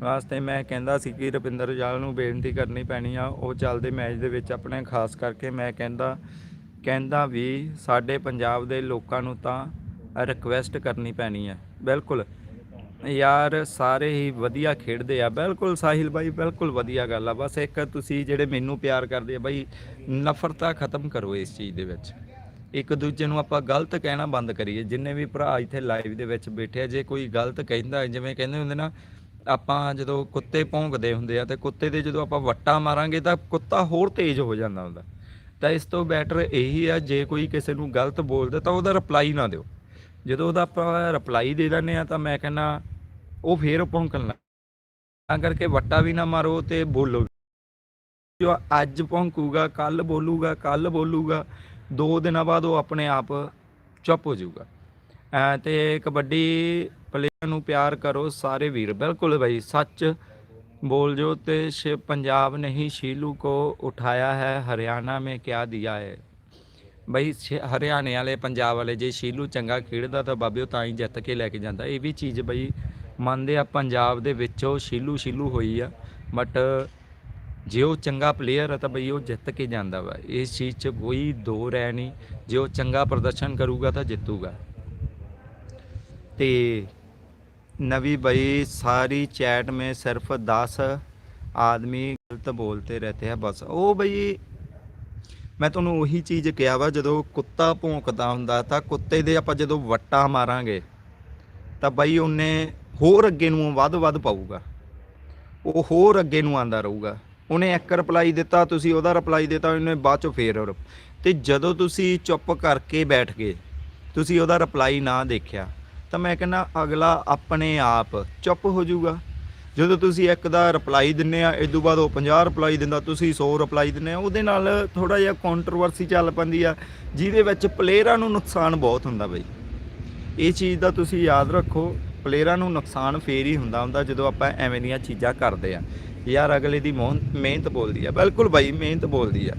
ਵਾਸਤੇ ਮੈਂ ਕਹਿੰਦਾ ਸੀ ਕਿ ਰੁਪਿੰਦਰ ਜਾਲ ਨੂੰ ਬੇਨਤੀ ਕਰਨੀ ਪੈਣੀ ਆ, ਉਹ ਚੱਲਦੇ ਮੈਚ ਦੇ ਵਿੱਚ ਆਪਣੇ, ਖਾਸ ਕਰਕੇ ਮੈਂ ਕਹਿੰਦਾ ਕਹਿੰਦਾ ਵੀ ਸਾਡੇ ਪੰਜਾਬ ਦੇ ਲੋਕਾਂ ਨੂੰ ਤਾਂ ਰਿਕਵੈਸਟ ਕਰਨੀ ਪੈਣੀ ਹੈ ਬਿਲਕੁਲ। ਯਾਰ ਸਾਰੇ ਹੀ ਵਧੀਆ ਖੇਡਦੇ ਆ। ਬਿਲਕੁਲ ਸਾਹਿਲ ਬਾਈ, ਬਿਲਕੁਲ ਵਧੀਆ ਗੱਲ ਆ। ਬਸ ਇੱਕ ਤੁਸੀਂ ਜਿਹੜੇ ਮੈਨੂੰ ਪਿਆਰ ਕਰਦੇ ਆ ਬਾਈ, ਨਫ਼ਰਤਾ ਖਤਮ ਕਰੋ ਇਸ ਚੀਜ਼ ਦੇ ਵਿੱਚ। ਇੱਕ ਦੂਜੇ ਨੂੰ ਆਪਾਂ ਗਲਤ ਕਹਿਣਾ ਬੰਦ ਕਰੀਏ। ਜਿੰਨੇ ਵੀ ਭਰਾ ਇੱਥੇ ਲਾਈਵ ਦੇ ਵਿੱਚ ਬੈਠੇ ਆ, ਜੇ ਕੋਈ ਗਲਤ ਕਹਿੰਦਾ, ਜਿਵੇਂ ਕਹਿੰਦੇ ਹੁੰਦੇ ਨਾ, ਆਪਾਂ ਜਦੋਂ ਕੁੱਤੇ ਭੌਂਕਦੇ ਹੁੰਦੇ ਆ, ਤੇ ਕੁੱਤੇ ਦੇ ਜਦੋਂ ਆਪਾਂ ਵੱਟਾ ਮਾਰਾਂਗੇ, ਤਾਂ ਕੁੱਤਾ ਹੋਰ ਤੇਜ਼ ਹੋ ਜਾਂਦਾ ਹੁੰਦਾ। ਤਾਂ ਇਸ ਤੋਂ ਬੈਟਰ ਇਹੀ ਆ, ਜੇ ਕੋਈ ਕਿਸੇ ਨੂੰ ਗਲਤ ਬੋਲਦਾ, ਤਾਂ ਉਹਦਾ ਰਿਪਲਾਈ ਨਾ ਦਿਓ। ਜਦੋਂ ਉਹਦਾ ਆਪਾਂ ਰਿਪਲਾਈ ਦੇ ਦਿੰਦੇ ਆ ਤਾਂ ਮੈਂ ਕਹਿੰਦਾ ਉਹ ਫੇਰ ਭੌਂਕਣ ਲੱਗ ਤਾਂ ਕਰਕੇ ਵੱਟਾ ਵੀ ਨਾ ਮਾਰੋ ਤੇ ਬੋਲੋ ਵੀ। ਜੋ ਅੱਜ ਭੌਂਕੂਗਾ ਕੱਲ ਬੋਲੂਗਾ ਕੱਲ ਬੋਲੂਗਾ ਦੋ ਦਿਨਾਂ ਬਾਅਦ ਉਹ ਆਪਣੇ ਆਪ ਚੁੱਪ ਹੋ ਜਾਊਗਾ ਐ ਤੇ ਕਬੱਡੀ ਪਲੇਅਰ ਨੂੰ ਪਿਆਰ ਕਰੋ ਸਾਰੇ ਵੀਰ ਬਿਲਕੁਲ ਭਾਈ ਸੱਚ बोल जो ते शिव पंजाब ने ही शीलू को उठाया है हरियाणा में क्या दिया है ਬਈ ਛੇ- ਹਰਿਆਣੇ ਵਾਲੇ ਪੰਜਾਬ ਵਾਲੇ ਜੇ ਸ਼ੀਲੂ ਚੰਗਾ ਖੇਡਦਾ ਤਾਂ ਬਾਬੇ ਉਹ ਤਾਂ ਹੀ ਜਿੱਤ ਕੇ ਲੈ ਕੇ ਜਾਂਦਾ ਇਹ ਵੀ ਚੀਜ਼ ਬਈ ਮੰਨਦੇ ਆ ਪੰਜਾਬ ਦੇ ਵਿੱਚੋਂ ਸ਼ੀਲੂ ਸ਼ੀਲੂ ਹੋਈ ਆ ਬਟ ਜੇ ਉਹ ਚੰਗਾ ਪਲੇਅਰ ਆ ਤਾਂ ਬਈ ਉਹ ਜਿੱਤ ਕੇ ਜਾਂਦਾ ਵਾ ਇਸ ਚੀਜ਼ 'ਚ ਕੋਈ ਦੋ ਰਹਿ ਨਹੀਂ ਜੇ ਉਹ ਚੰਗਾ ਪ੍ਰਦਰਸ਼ਨ ਕਰੂਗਾ ਤਾਂ ਜਿੱਤੂਗਾ ਤੇ नवी भाई सारी चैट में सिर्फ दस आदमी गलत बोलते रहते हैं बस ਉਹ ਬਈ ਮੈਂ ਤੁਹਾਨੂੰ ਉਹੀ ਚੀਜ਼ ਕਿਹਾ ਵਾ, ਜਦੋਂ ਕੁੱਤਾ ਭੌਂਕਦਾ ਹੁੰਦਾ ਤਾਂ ਕੁੱਤੇ ਦੇ ਆਪਾਂ ਜਦੋਂ ਵੱਟਾ ਮਾਰਾਂਗੇ ਤਾਂ ਬਈ ਉਹਨੇ ਹੋਰ ਅੱਗੇ ਨੂੰ ਵੱਧ ਵੱਧ ਪਾਊਗਾ ਉਹ ਹੋਰ ਅੱਗੇ ਨੂੰ ਆਂਦਾ ਰਹੂਗਾ ਉਹਨੇ ਇੱਕ ਰਿਪਲਾਈ ਦਿੱਤਾ, ਤੁਸੀਂ ਉਹਦਾ ਰਿਪਲਾਈ ਦਿੱਤਾ, ਉਹਨੇ ਬਾਅਦ ਚੋਂ ਫੇਰ ਹੋਰ। ਤੇ ਜਦੋਂ ਤੁਸੀਂ ਚੁੱਪ ਕਰਕੇ ਬੈਠ ਗਏ, ਤੁਸੀਂ ਉਹਦਾ ਰਿਪਲਾਈ ਨਾ ਦੇਖਿਆ, ਤਾਂ ਮੈਂ ਕਹਿੰਦਾ ਅਗਲਾ ਆਪਣੇ ਆਪ ਚੁੱਪ ਹੋ ਜਾਊਗਾ ਜਦੋਂ ਤੁਸੀਂ ਇੱਕ ਦਾ ਰਿਪਲਾਈ ਦਿੰਨੇ ਆ ਇਸ ਤੋਂ ਬਾਅਦ ਉਹ 50 ਰਿਪਲਾਈ ਦਿੰਦਾ, ਤੁਸੀਂ 100 ਰਿਪਲਾਈ ਦਿੰਨੇ ਆ, ਉਹਦੇ ਨਾਲ ਥੋੜਾ ਜਿਹਾ ਕੰਟਰੋਵਰਸੀ ਚੱਲ ਪੈਂਦੀ ਆ, ਜਿਹਦੇ ਵਿੱਚ ਪਲੇਅਰਾਂ ਨੂੰ ਨੁਕਸਾਨ ਬਹੁਤ ਹੁੰਦਾ ਬਈ। ਇਹ ਚੀਜ਼ ਦਾ ਤੁਸੀਂ ਯਾਦ ਰੱਖੋ ਪਲੇਅਰਾਂ ਨੂੰ ਨੁਕਸਾਨ ਫੇਰ ਹੀ ਹੁੰਦਾ ਹੁੰਦਾ ਜਦੋਂ ਆਪਾਂ ਐਵੇਂ ਦੀਆਂ ਚੀਜ਼ਾਂ ਕਰਦੇ ਆ। ਯਾਰ, ਅਗਲੇ ਦੀ ਮੋਹਨ- ਮਿਹਨਤ ਬੋਲਦੀ ਆ। ਬਿਲਕੁਲ ਬਾਈ, ਮਿਹਨਤ ਬੋਲਦੀ ਆ।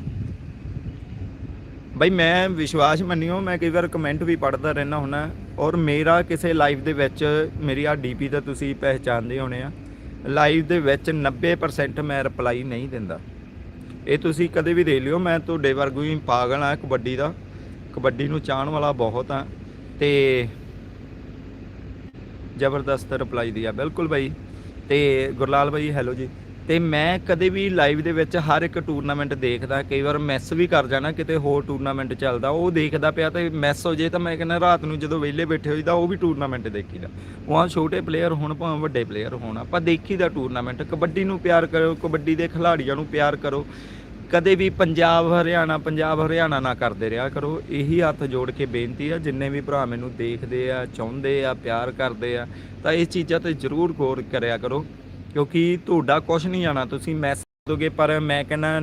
ਬਾਈ, ਮੈਂ ਵਿਸ਼ਵਾਸ ਮੰਨਿਓ, ਮੈਂ ਕਈ ਵਾਰ ਕਮੈਂਟ ਵੀ ਪੜ੍ਹਦਾ ਰਹਿਣਾ ਹੁੰਦਾ ਔਰ ਮੇਰਾ ਕਿਸੇ ਲਾਈਫ ਦੇ ਵਿੱਚ ਮੇਰੀ ਆ ਡੀਪੀ ਦਾ ਤੁਸੀਂ ਪਹਿਚਾਨਦੇ ਹੋਣੇ ਆ। ਲਾਈਵ ਦੇ ਵਿੱਚ 90% ਮੈਂ ਰਿਪਲਾਈ ਨਹੀਂ ਦਿੰਦਾ। ਇਹ ਤੁਸੀਂ ਕਦੇ ਵੀ ਦੇ ਲਿਓ, ਮੈਂ ਤੁਹਾਡੇ ਵਰਗੂ ਹੀ ਪਾਗਲ ਆ ਕਬੱਡੀ ਦਾ। ਕਬੱਡੀ ਨੂੰ ਚਾਹਣ ਵਾਲਾ ਬਹੁਤ ਆ ਤੇ ਜ਼ਬਰਦਸਤ ਰਿਪਲਾਈ ਦਿਆ ਬਿਲਕੁਲ ਬਾਈ। ਤੇ ਗੁਰਲਾਲ ਬਾਈ ਹੈਲੋ ਜੀ। ਤੇ ਮੈਂ ਕਦੇ ਵੀ ਲਾਈਵ ਦੇ ਵਿੱਚ ਹਰ ਇੱਕ ਟੂਰਨਾਮੈਂਟ ਦੇਖਦਾ, ਕਈ ਵਾਰ ਮੈਸ ਵੀ ਕਰ ਜਾਣਾ, ਕਿਤੇ ਹੋਰ ਟੂਰਨਾਮੈਂਟ ਚੱਲਦਾ, ਉਹ ਦੇਖਦਾ ਪਿਆ ਤੇ ਮੈਸ ਹੋ ਜੇ ਤਾਂ ਮੈਂ ਕਹਿੰਦਾ ਰਾਤ ਨੂੰ ਜਦੋਂ ਵਿਹਲੇ ਬੈਠੇ ਹੋਈਦਾ, ਉਹ ਵੀ ਟੂਰਨਾਮੈਂਟ ਦੇਖੀਦਾ। ਉਹ ਛੋਟੇ ਪਲੇਅਰ ਹੋਣ, ਭਾਵੇਂ ਵੱਡੇ ਪਲੇਅਰ ਹੋਣ, ਆਪਾਂ ਦੇਖੀਦਾ ਟੂਰਨਾਮੈਂਟ ਕਬੱਡੀ ਨੂੰ ਪਿਆਰ ਕਰੋ, ਕਬੱਡੀ ਦੇ ਖਿਡਾਰੀਆਂ ਨੂੰ ਪਿਆਰ ਕਰੋ। ਕਦੇ ਵੀ ਪੰਜਾਬ, ਹਰਿਆਣਾ ਪੰਜਾਬ, ਹਰਿਆਣਾ ਨਾ ਕਰਦੇ ਰਿਹਾ ਕਰੋ, ਇਹੀ ਹੱਥ ਜੋੜ ਕੇ ਬੇਨਤੀ ਆ, ਜਿੰਨੇ ਵੀ ਭਰਾ ਮੈਨੂੰ ਦੇਖਦੇ ਆ, ਚਾਹੁੰਦੇ ਆ, ਪਿਆਰ ਕਰਦੇ ਆ, ਤਾਂ ਇਹ ਚੀਜ਼ਾਂ ਤੇ ਜ਼ਰੂਰ ਗੌਰ ਕਰਿਆ ਕਰੋ। ਕਿਉਂਕਿ ਤੁਹਾਡਾ ਕੁਝ ਨਹੀਂ ਜਾਣਾ, ਤੁਸੀਂ ਮੈਸੇਜ ਦੋਗੇ ਪਰ ਮੈਂ ਕਹਿੰਦਾ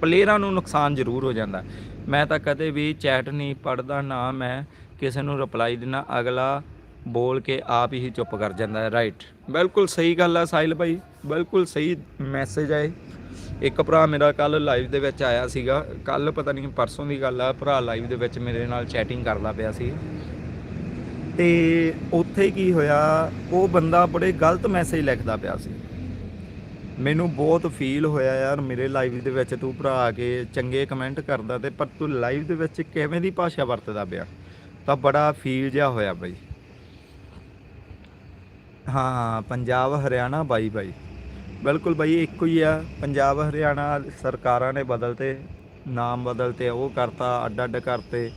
ਪਲੇਅਰਾਂ ਨੂੰ ਨੁਕਸਾਨ ਜ਼ਰੂਰ ਹੋ ਜਾਂਦਾ। ਮੈਂ ਤਾਂ ਕਦੇ ਵੀ ਚੈਟ ਨਹੀਂ ਪੜਦਾ ਨਾ ਮੈਂ ਕਿਸੇ ਨੂੰ ਰਿਪਲਾਈ ਦੇਣਾ ਅਗਲਾ ਬੋਲ ਕੇ ਆਪ ਹੀ ਚੁੱਪ ਕਰ ਜਾਂਦਾ ਹੈ ਰਾਈਟ ਬਿਲਕੁਲ ਸਹੀ ਗੱਲ ਆ ਸਾਹਿਲ ਭਾਈ, ਬਿਲਕੁਲ ਸਹੀ ਮੈਸੇਜ ਹੈ ਇੱਕ ਭਰਾ ਮੇਰਾ ਕੱਲ ਲਾਈਵ ਦੇ ਵਿੱਚ ਆਇਆ ਸੀਗਾ ਕੱਲ ਪਤਾ ਨਹੀਂ ਪਰਸੋਂ ਦੀ ਗੱਲ ਆ, ਭਰਾ ਲਾਈਵ ਦੇ ਵਿੱਚ ਮੇਰੇ ਨਾਲ ਚੈਟਿੰਗ ਕਰਦਾ ਪਿਆ ਸੀ। ਤੇ ਉੱਥੇ ਕੀ ਹੋਇਆ, ਉਹ ਬੰਦਾ ਬੜੇ ਗਲਤ ਮੈਸੇਜ ਲਿਖਦਾ ਪਿਆ ਸੀ। ਮੈਨੂੰ ਬਹੁਤ ਫੀਲ ਹੋਇਆ ਯਾਰ ਮੇਰੇ ਲਾਈਵ ਦੇ ਵਿੱਚ ਤੂੰ ਭਰਾ ਆ ਕੇ ਚੰਗੇ ਕਮੈਂਟ ਕਰਦਾ ਤੇ ਪਰ ਤੂੰ ਲਾਈਵ ਦੇ ਵਿੱਚ ਕਿਵੇਂ ਦੀ ਭਾਸ਼ਾ ਵਰਤਦਾ ਪਿਆ? ਤਾਂ ਬੜਾ ਫੀਲ ਜਿਹਾ ਹੋਇਆ ਬਾਈ। ਹਾਂ ਪੰਜਾਬ, ਹਰਿਆਣਾ, ਬਾਈ ਬਾਈ। ਬਿਲਕੁਲ ਬਾਈ, ਇੱਕੋ ਹੀ ਆ। ਪੰਜਾਬ, ਹਰਿਆਣਾ ਸਰਕਾਰਾਂ ਨੇ ਬਦਲਤੇ, ਨਾਮ ਬਦਲਤੇ, ਉਹ ਕਰਤਾ ਅੱਡ ਅੱਡ ਕਰਤੇ,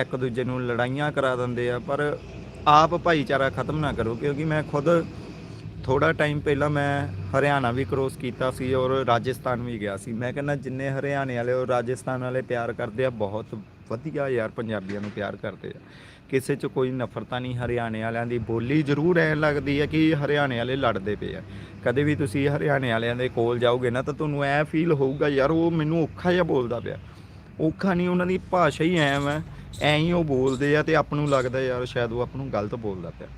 ਇੱਕ ਦੂਜੇ ਨੂੰ ਲੜਾਈਆਂ ਕਰਾ ਦਿੰਦੇ ਆ। ਪਰ ਆਪ ਭਾਈਚਾਰਾ ਖਤਮ ਨਾ ਕਰੋ, ਕਿਉਂਕਿ ਮੈਂ ਖੁਦ ਥੋੜਾ ਟਾਈਮ ਪਹਿਲਾਂ ਮੈਂ ਹਰਿਆਣਾ ਵੀ ਕ੍ਰੋਸ ਕੀਤਾ ਸੀ ਔਰ ਰਾਜਸਥਾਨ ਵੀ ਗਿਆ ਸੀ। ਮੈਂ ਕਹਿੰਦਾ ਜਿੰਨੇ ਹਰਿਆਣੇ ਵਾਲੇ ਔਰ ਰਾਜਸਥਾਨ ਵਾਲੇ ਪਿਆਰ ਕਰਦੇ ਆ, ਬਹੁਤ ਵਧੀਆ ਯਾਰ ਪੰਜਾਬੀਆਂ ਨੂੰ ਪਿਆਰ ਕਰਦੇ ਆ। ਕਿਸੇ 'ਚ ਕੋਈ ਨਫ਼ਰਤਾ ਨਹੀਂ, ਹਰਿਆਣੇ ਵਾਲਿਆਂ ਦੀ ਬੋਲੀ ਜ਼ਰੂਰ ਐ ਲੱਗਦੀ ਹੈ ਕਿ ਹਰਿਆਣੇ ਵਾਲੇ ਲੜਦੇ ਪਏ ਆ। ਕਦੇ ਵੀ ਤੁਸੀਂ ਹਰਿਆਣੇ ਵਾਲਿਆਂ ਦੇ ਕੋਲ ਜਾਓਗੇ ਨਾ ਤਾਂ ਤੁਹਾਨੂੰ ਐ ਫੀਲ ਹੋਊਗਾ, ਯਾਰ ਉਹ ਮੈਨੂੰ ਔਖਾ ਜਿਹਾ ਬੋਲਦਾ ਪਿਆ। ਔਖਾ ਨਹੀਂ, ਉਹਨਾਂ ਦੀ ਭਾਸ਼ਾ ਹੀ ਐਂ ਵਾ, ਐਂ ਹੀ ਉਹ ਬੋਲਦੇ ਆ ਤੇ ਆਪ ਨੂੰ ਲੱਗਦਾ ਯਾਰ ਸ਼ਾਇਦ ਉਹ ਆਪ ਨੂੰ ਗਲਤ ਬੋਲਦਾ ਪਿਆ।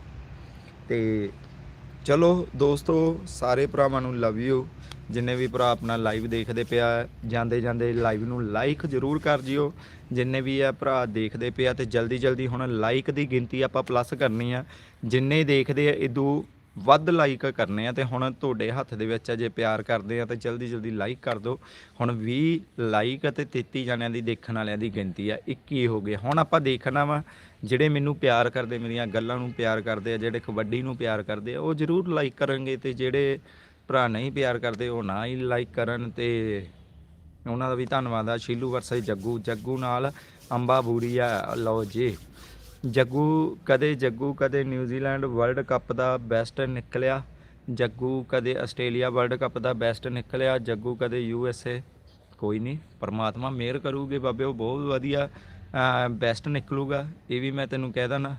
ਤੇ ਚਲੋ ਦੋਸਤੋ, ਸਾਰੇ ਭਰਾਵਾਂ ਨੂੰ ਲਵ ਯੂ ਜਿੰਨੇ ਵੀ ਭਰਾ ਆਪਣਾ ਲਾਈਵ ਦੇਖਦੇ ਪਿਆ, ਜਾਂਦੇ ਜਾਂਦੇ ਲਾਈਵ ਨੂੰ ਲਾਈਕ ਜ਼ਰੂਰ ਕਰ ਜਿਓ। ਜਿੰਨੇ ਵੀ ਆ ਭਰਾ ਦੇਖਦੇ ਪਿਆ ਤੇ ਜਲਦੀ ਜਲਦੀ ਹੁਣ ਲਾਈਕ ਦੀ ਗਿਣਤੀ ਆਪਾਂ ਪਲੱਸ ਕਰਨੀ ਆ। ਜਿੰਨੇ ਦੇਖਦੇ ਆ ਇਦੋਂ ਵੱਧ ਲਾਈਕ ਕਰਨੇ ਆ ਤੇ ਹੁਣ ਤੁਹਾਡੇ ਹੱਥ ਦੇ ਵਿੱਚ ਆ, ਜੇ ਪਿਆਰ ਕਰਦੇ ਆ ਤਾਂ ਜਲਦੀ ਜਲਦੀ ਲਾਈਕ ਕਰ ਦਿਓ। ਹੁਣ 20 ਲਾਈਕ ਅਤੇ 33 ਜਣਿਆਂ ਦੀ ਦੇਖਣ ਵਾਲਿਆਂ ਦੀ ਗਿਣਤੀ ਆ 21 ਹੋ ਗਏ ਹੁਣ ਆਪਾਂ ਦੇਖਣਾ ਵਾ ਜਿਹੜੇ ਮੈਨੂੰ ਪਿਆਰ ਕਰਦੇ, ਮੇਰੀਆਂ ਗੱਲਾਂ ਨੂੰ ਪਿਆਰ ਕਰਦੇ ਆ, ਜਿਹੜੇ ਕਬੱਡੀ ਨੂੰ ਪਿਆਰ ਕਰਦੇ ਆ, ਉਹ ਜ਼ਰੂਰ ਲਾਈਕ ਕਰਨਗੇ ਤੇ ਜਿਹੜੇ ਭਰਾ ਨਹੀਂ ਪਿਆਰ ਕਰਦੇ, ਉਹ ਨਾ ਹੀ ਲਾਈਕ ਕਰਨ ਤੇ ਉਹਨਾਂ ਦਾ ਵੀ ਧੰਨਵਾਦ ਆ। ਸ਼ੀਲੂ ਵਰਸੇ ਜੱਗੂ ਜੱਗੂ ਨਾਲ ਅੰਬਾ ਬੂਰੀਆ, ਲਓ ਜੀ। ਜੱਗੂ ਕਦੇ ਜੱਗੂ ਕਦੇ ਨਿਊਜ਼ੀਲੈਂਡ ਵਰਲਡ ਕੱਪ ਦਾ ਬੈਸਟ ਨਿਕਲਿਆ। ਜੱਗੂ ਕਦੇ ਆਸਟ੍ਰੇਲੀਆ ਵਰਲਡ ਕੱਪ ਦਾ ਬੈਸਟ ਨਿਕਲਿਆ। ਜੱਗੂ ਕਦੇ ਯੂ ਐਸ ਏ, ਕੋਈ ਨਹੀਂ, ਪਰਮਾਤਮਾ ਮਿਹਰ ਕਰੂਗੇ ਬਾਬੇ, ਉਹ ਬਹੁਤ ਵਧੀਆ ਬੈਸਟ ਨਿਕਲੂਗਾ, ਇਹ ਵੀ ਮੈਂ ਤੈਨੂੰ ਕਹਿ ਦਣਾ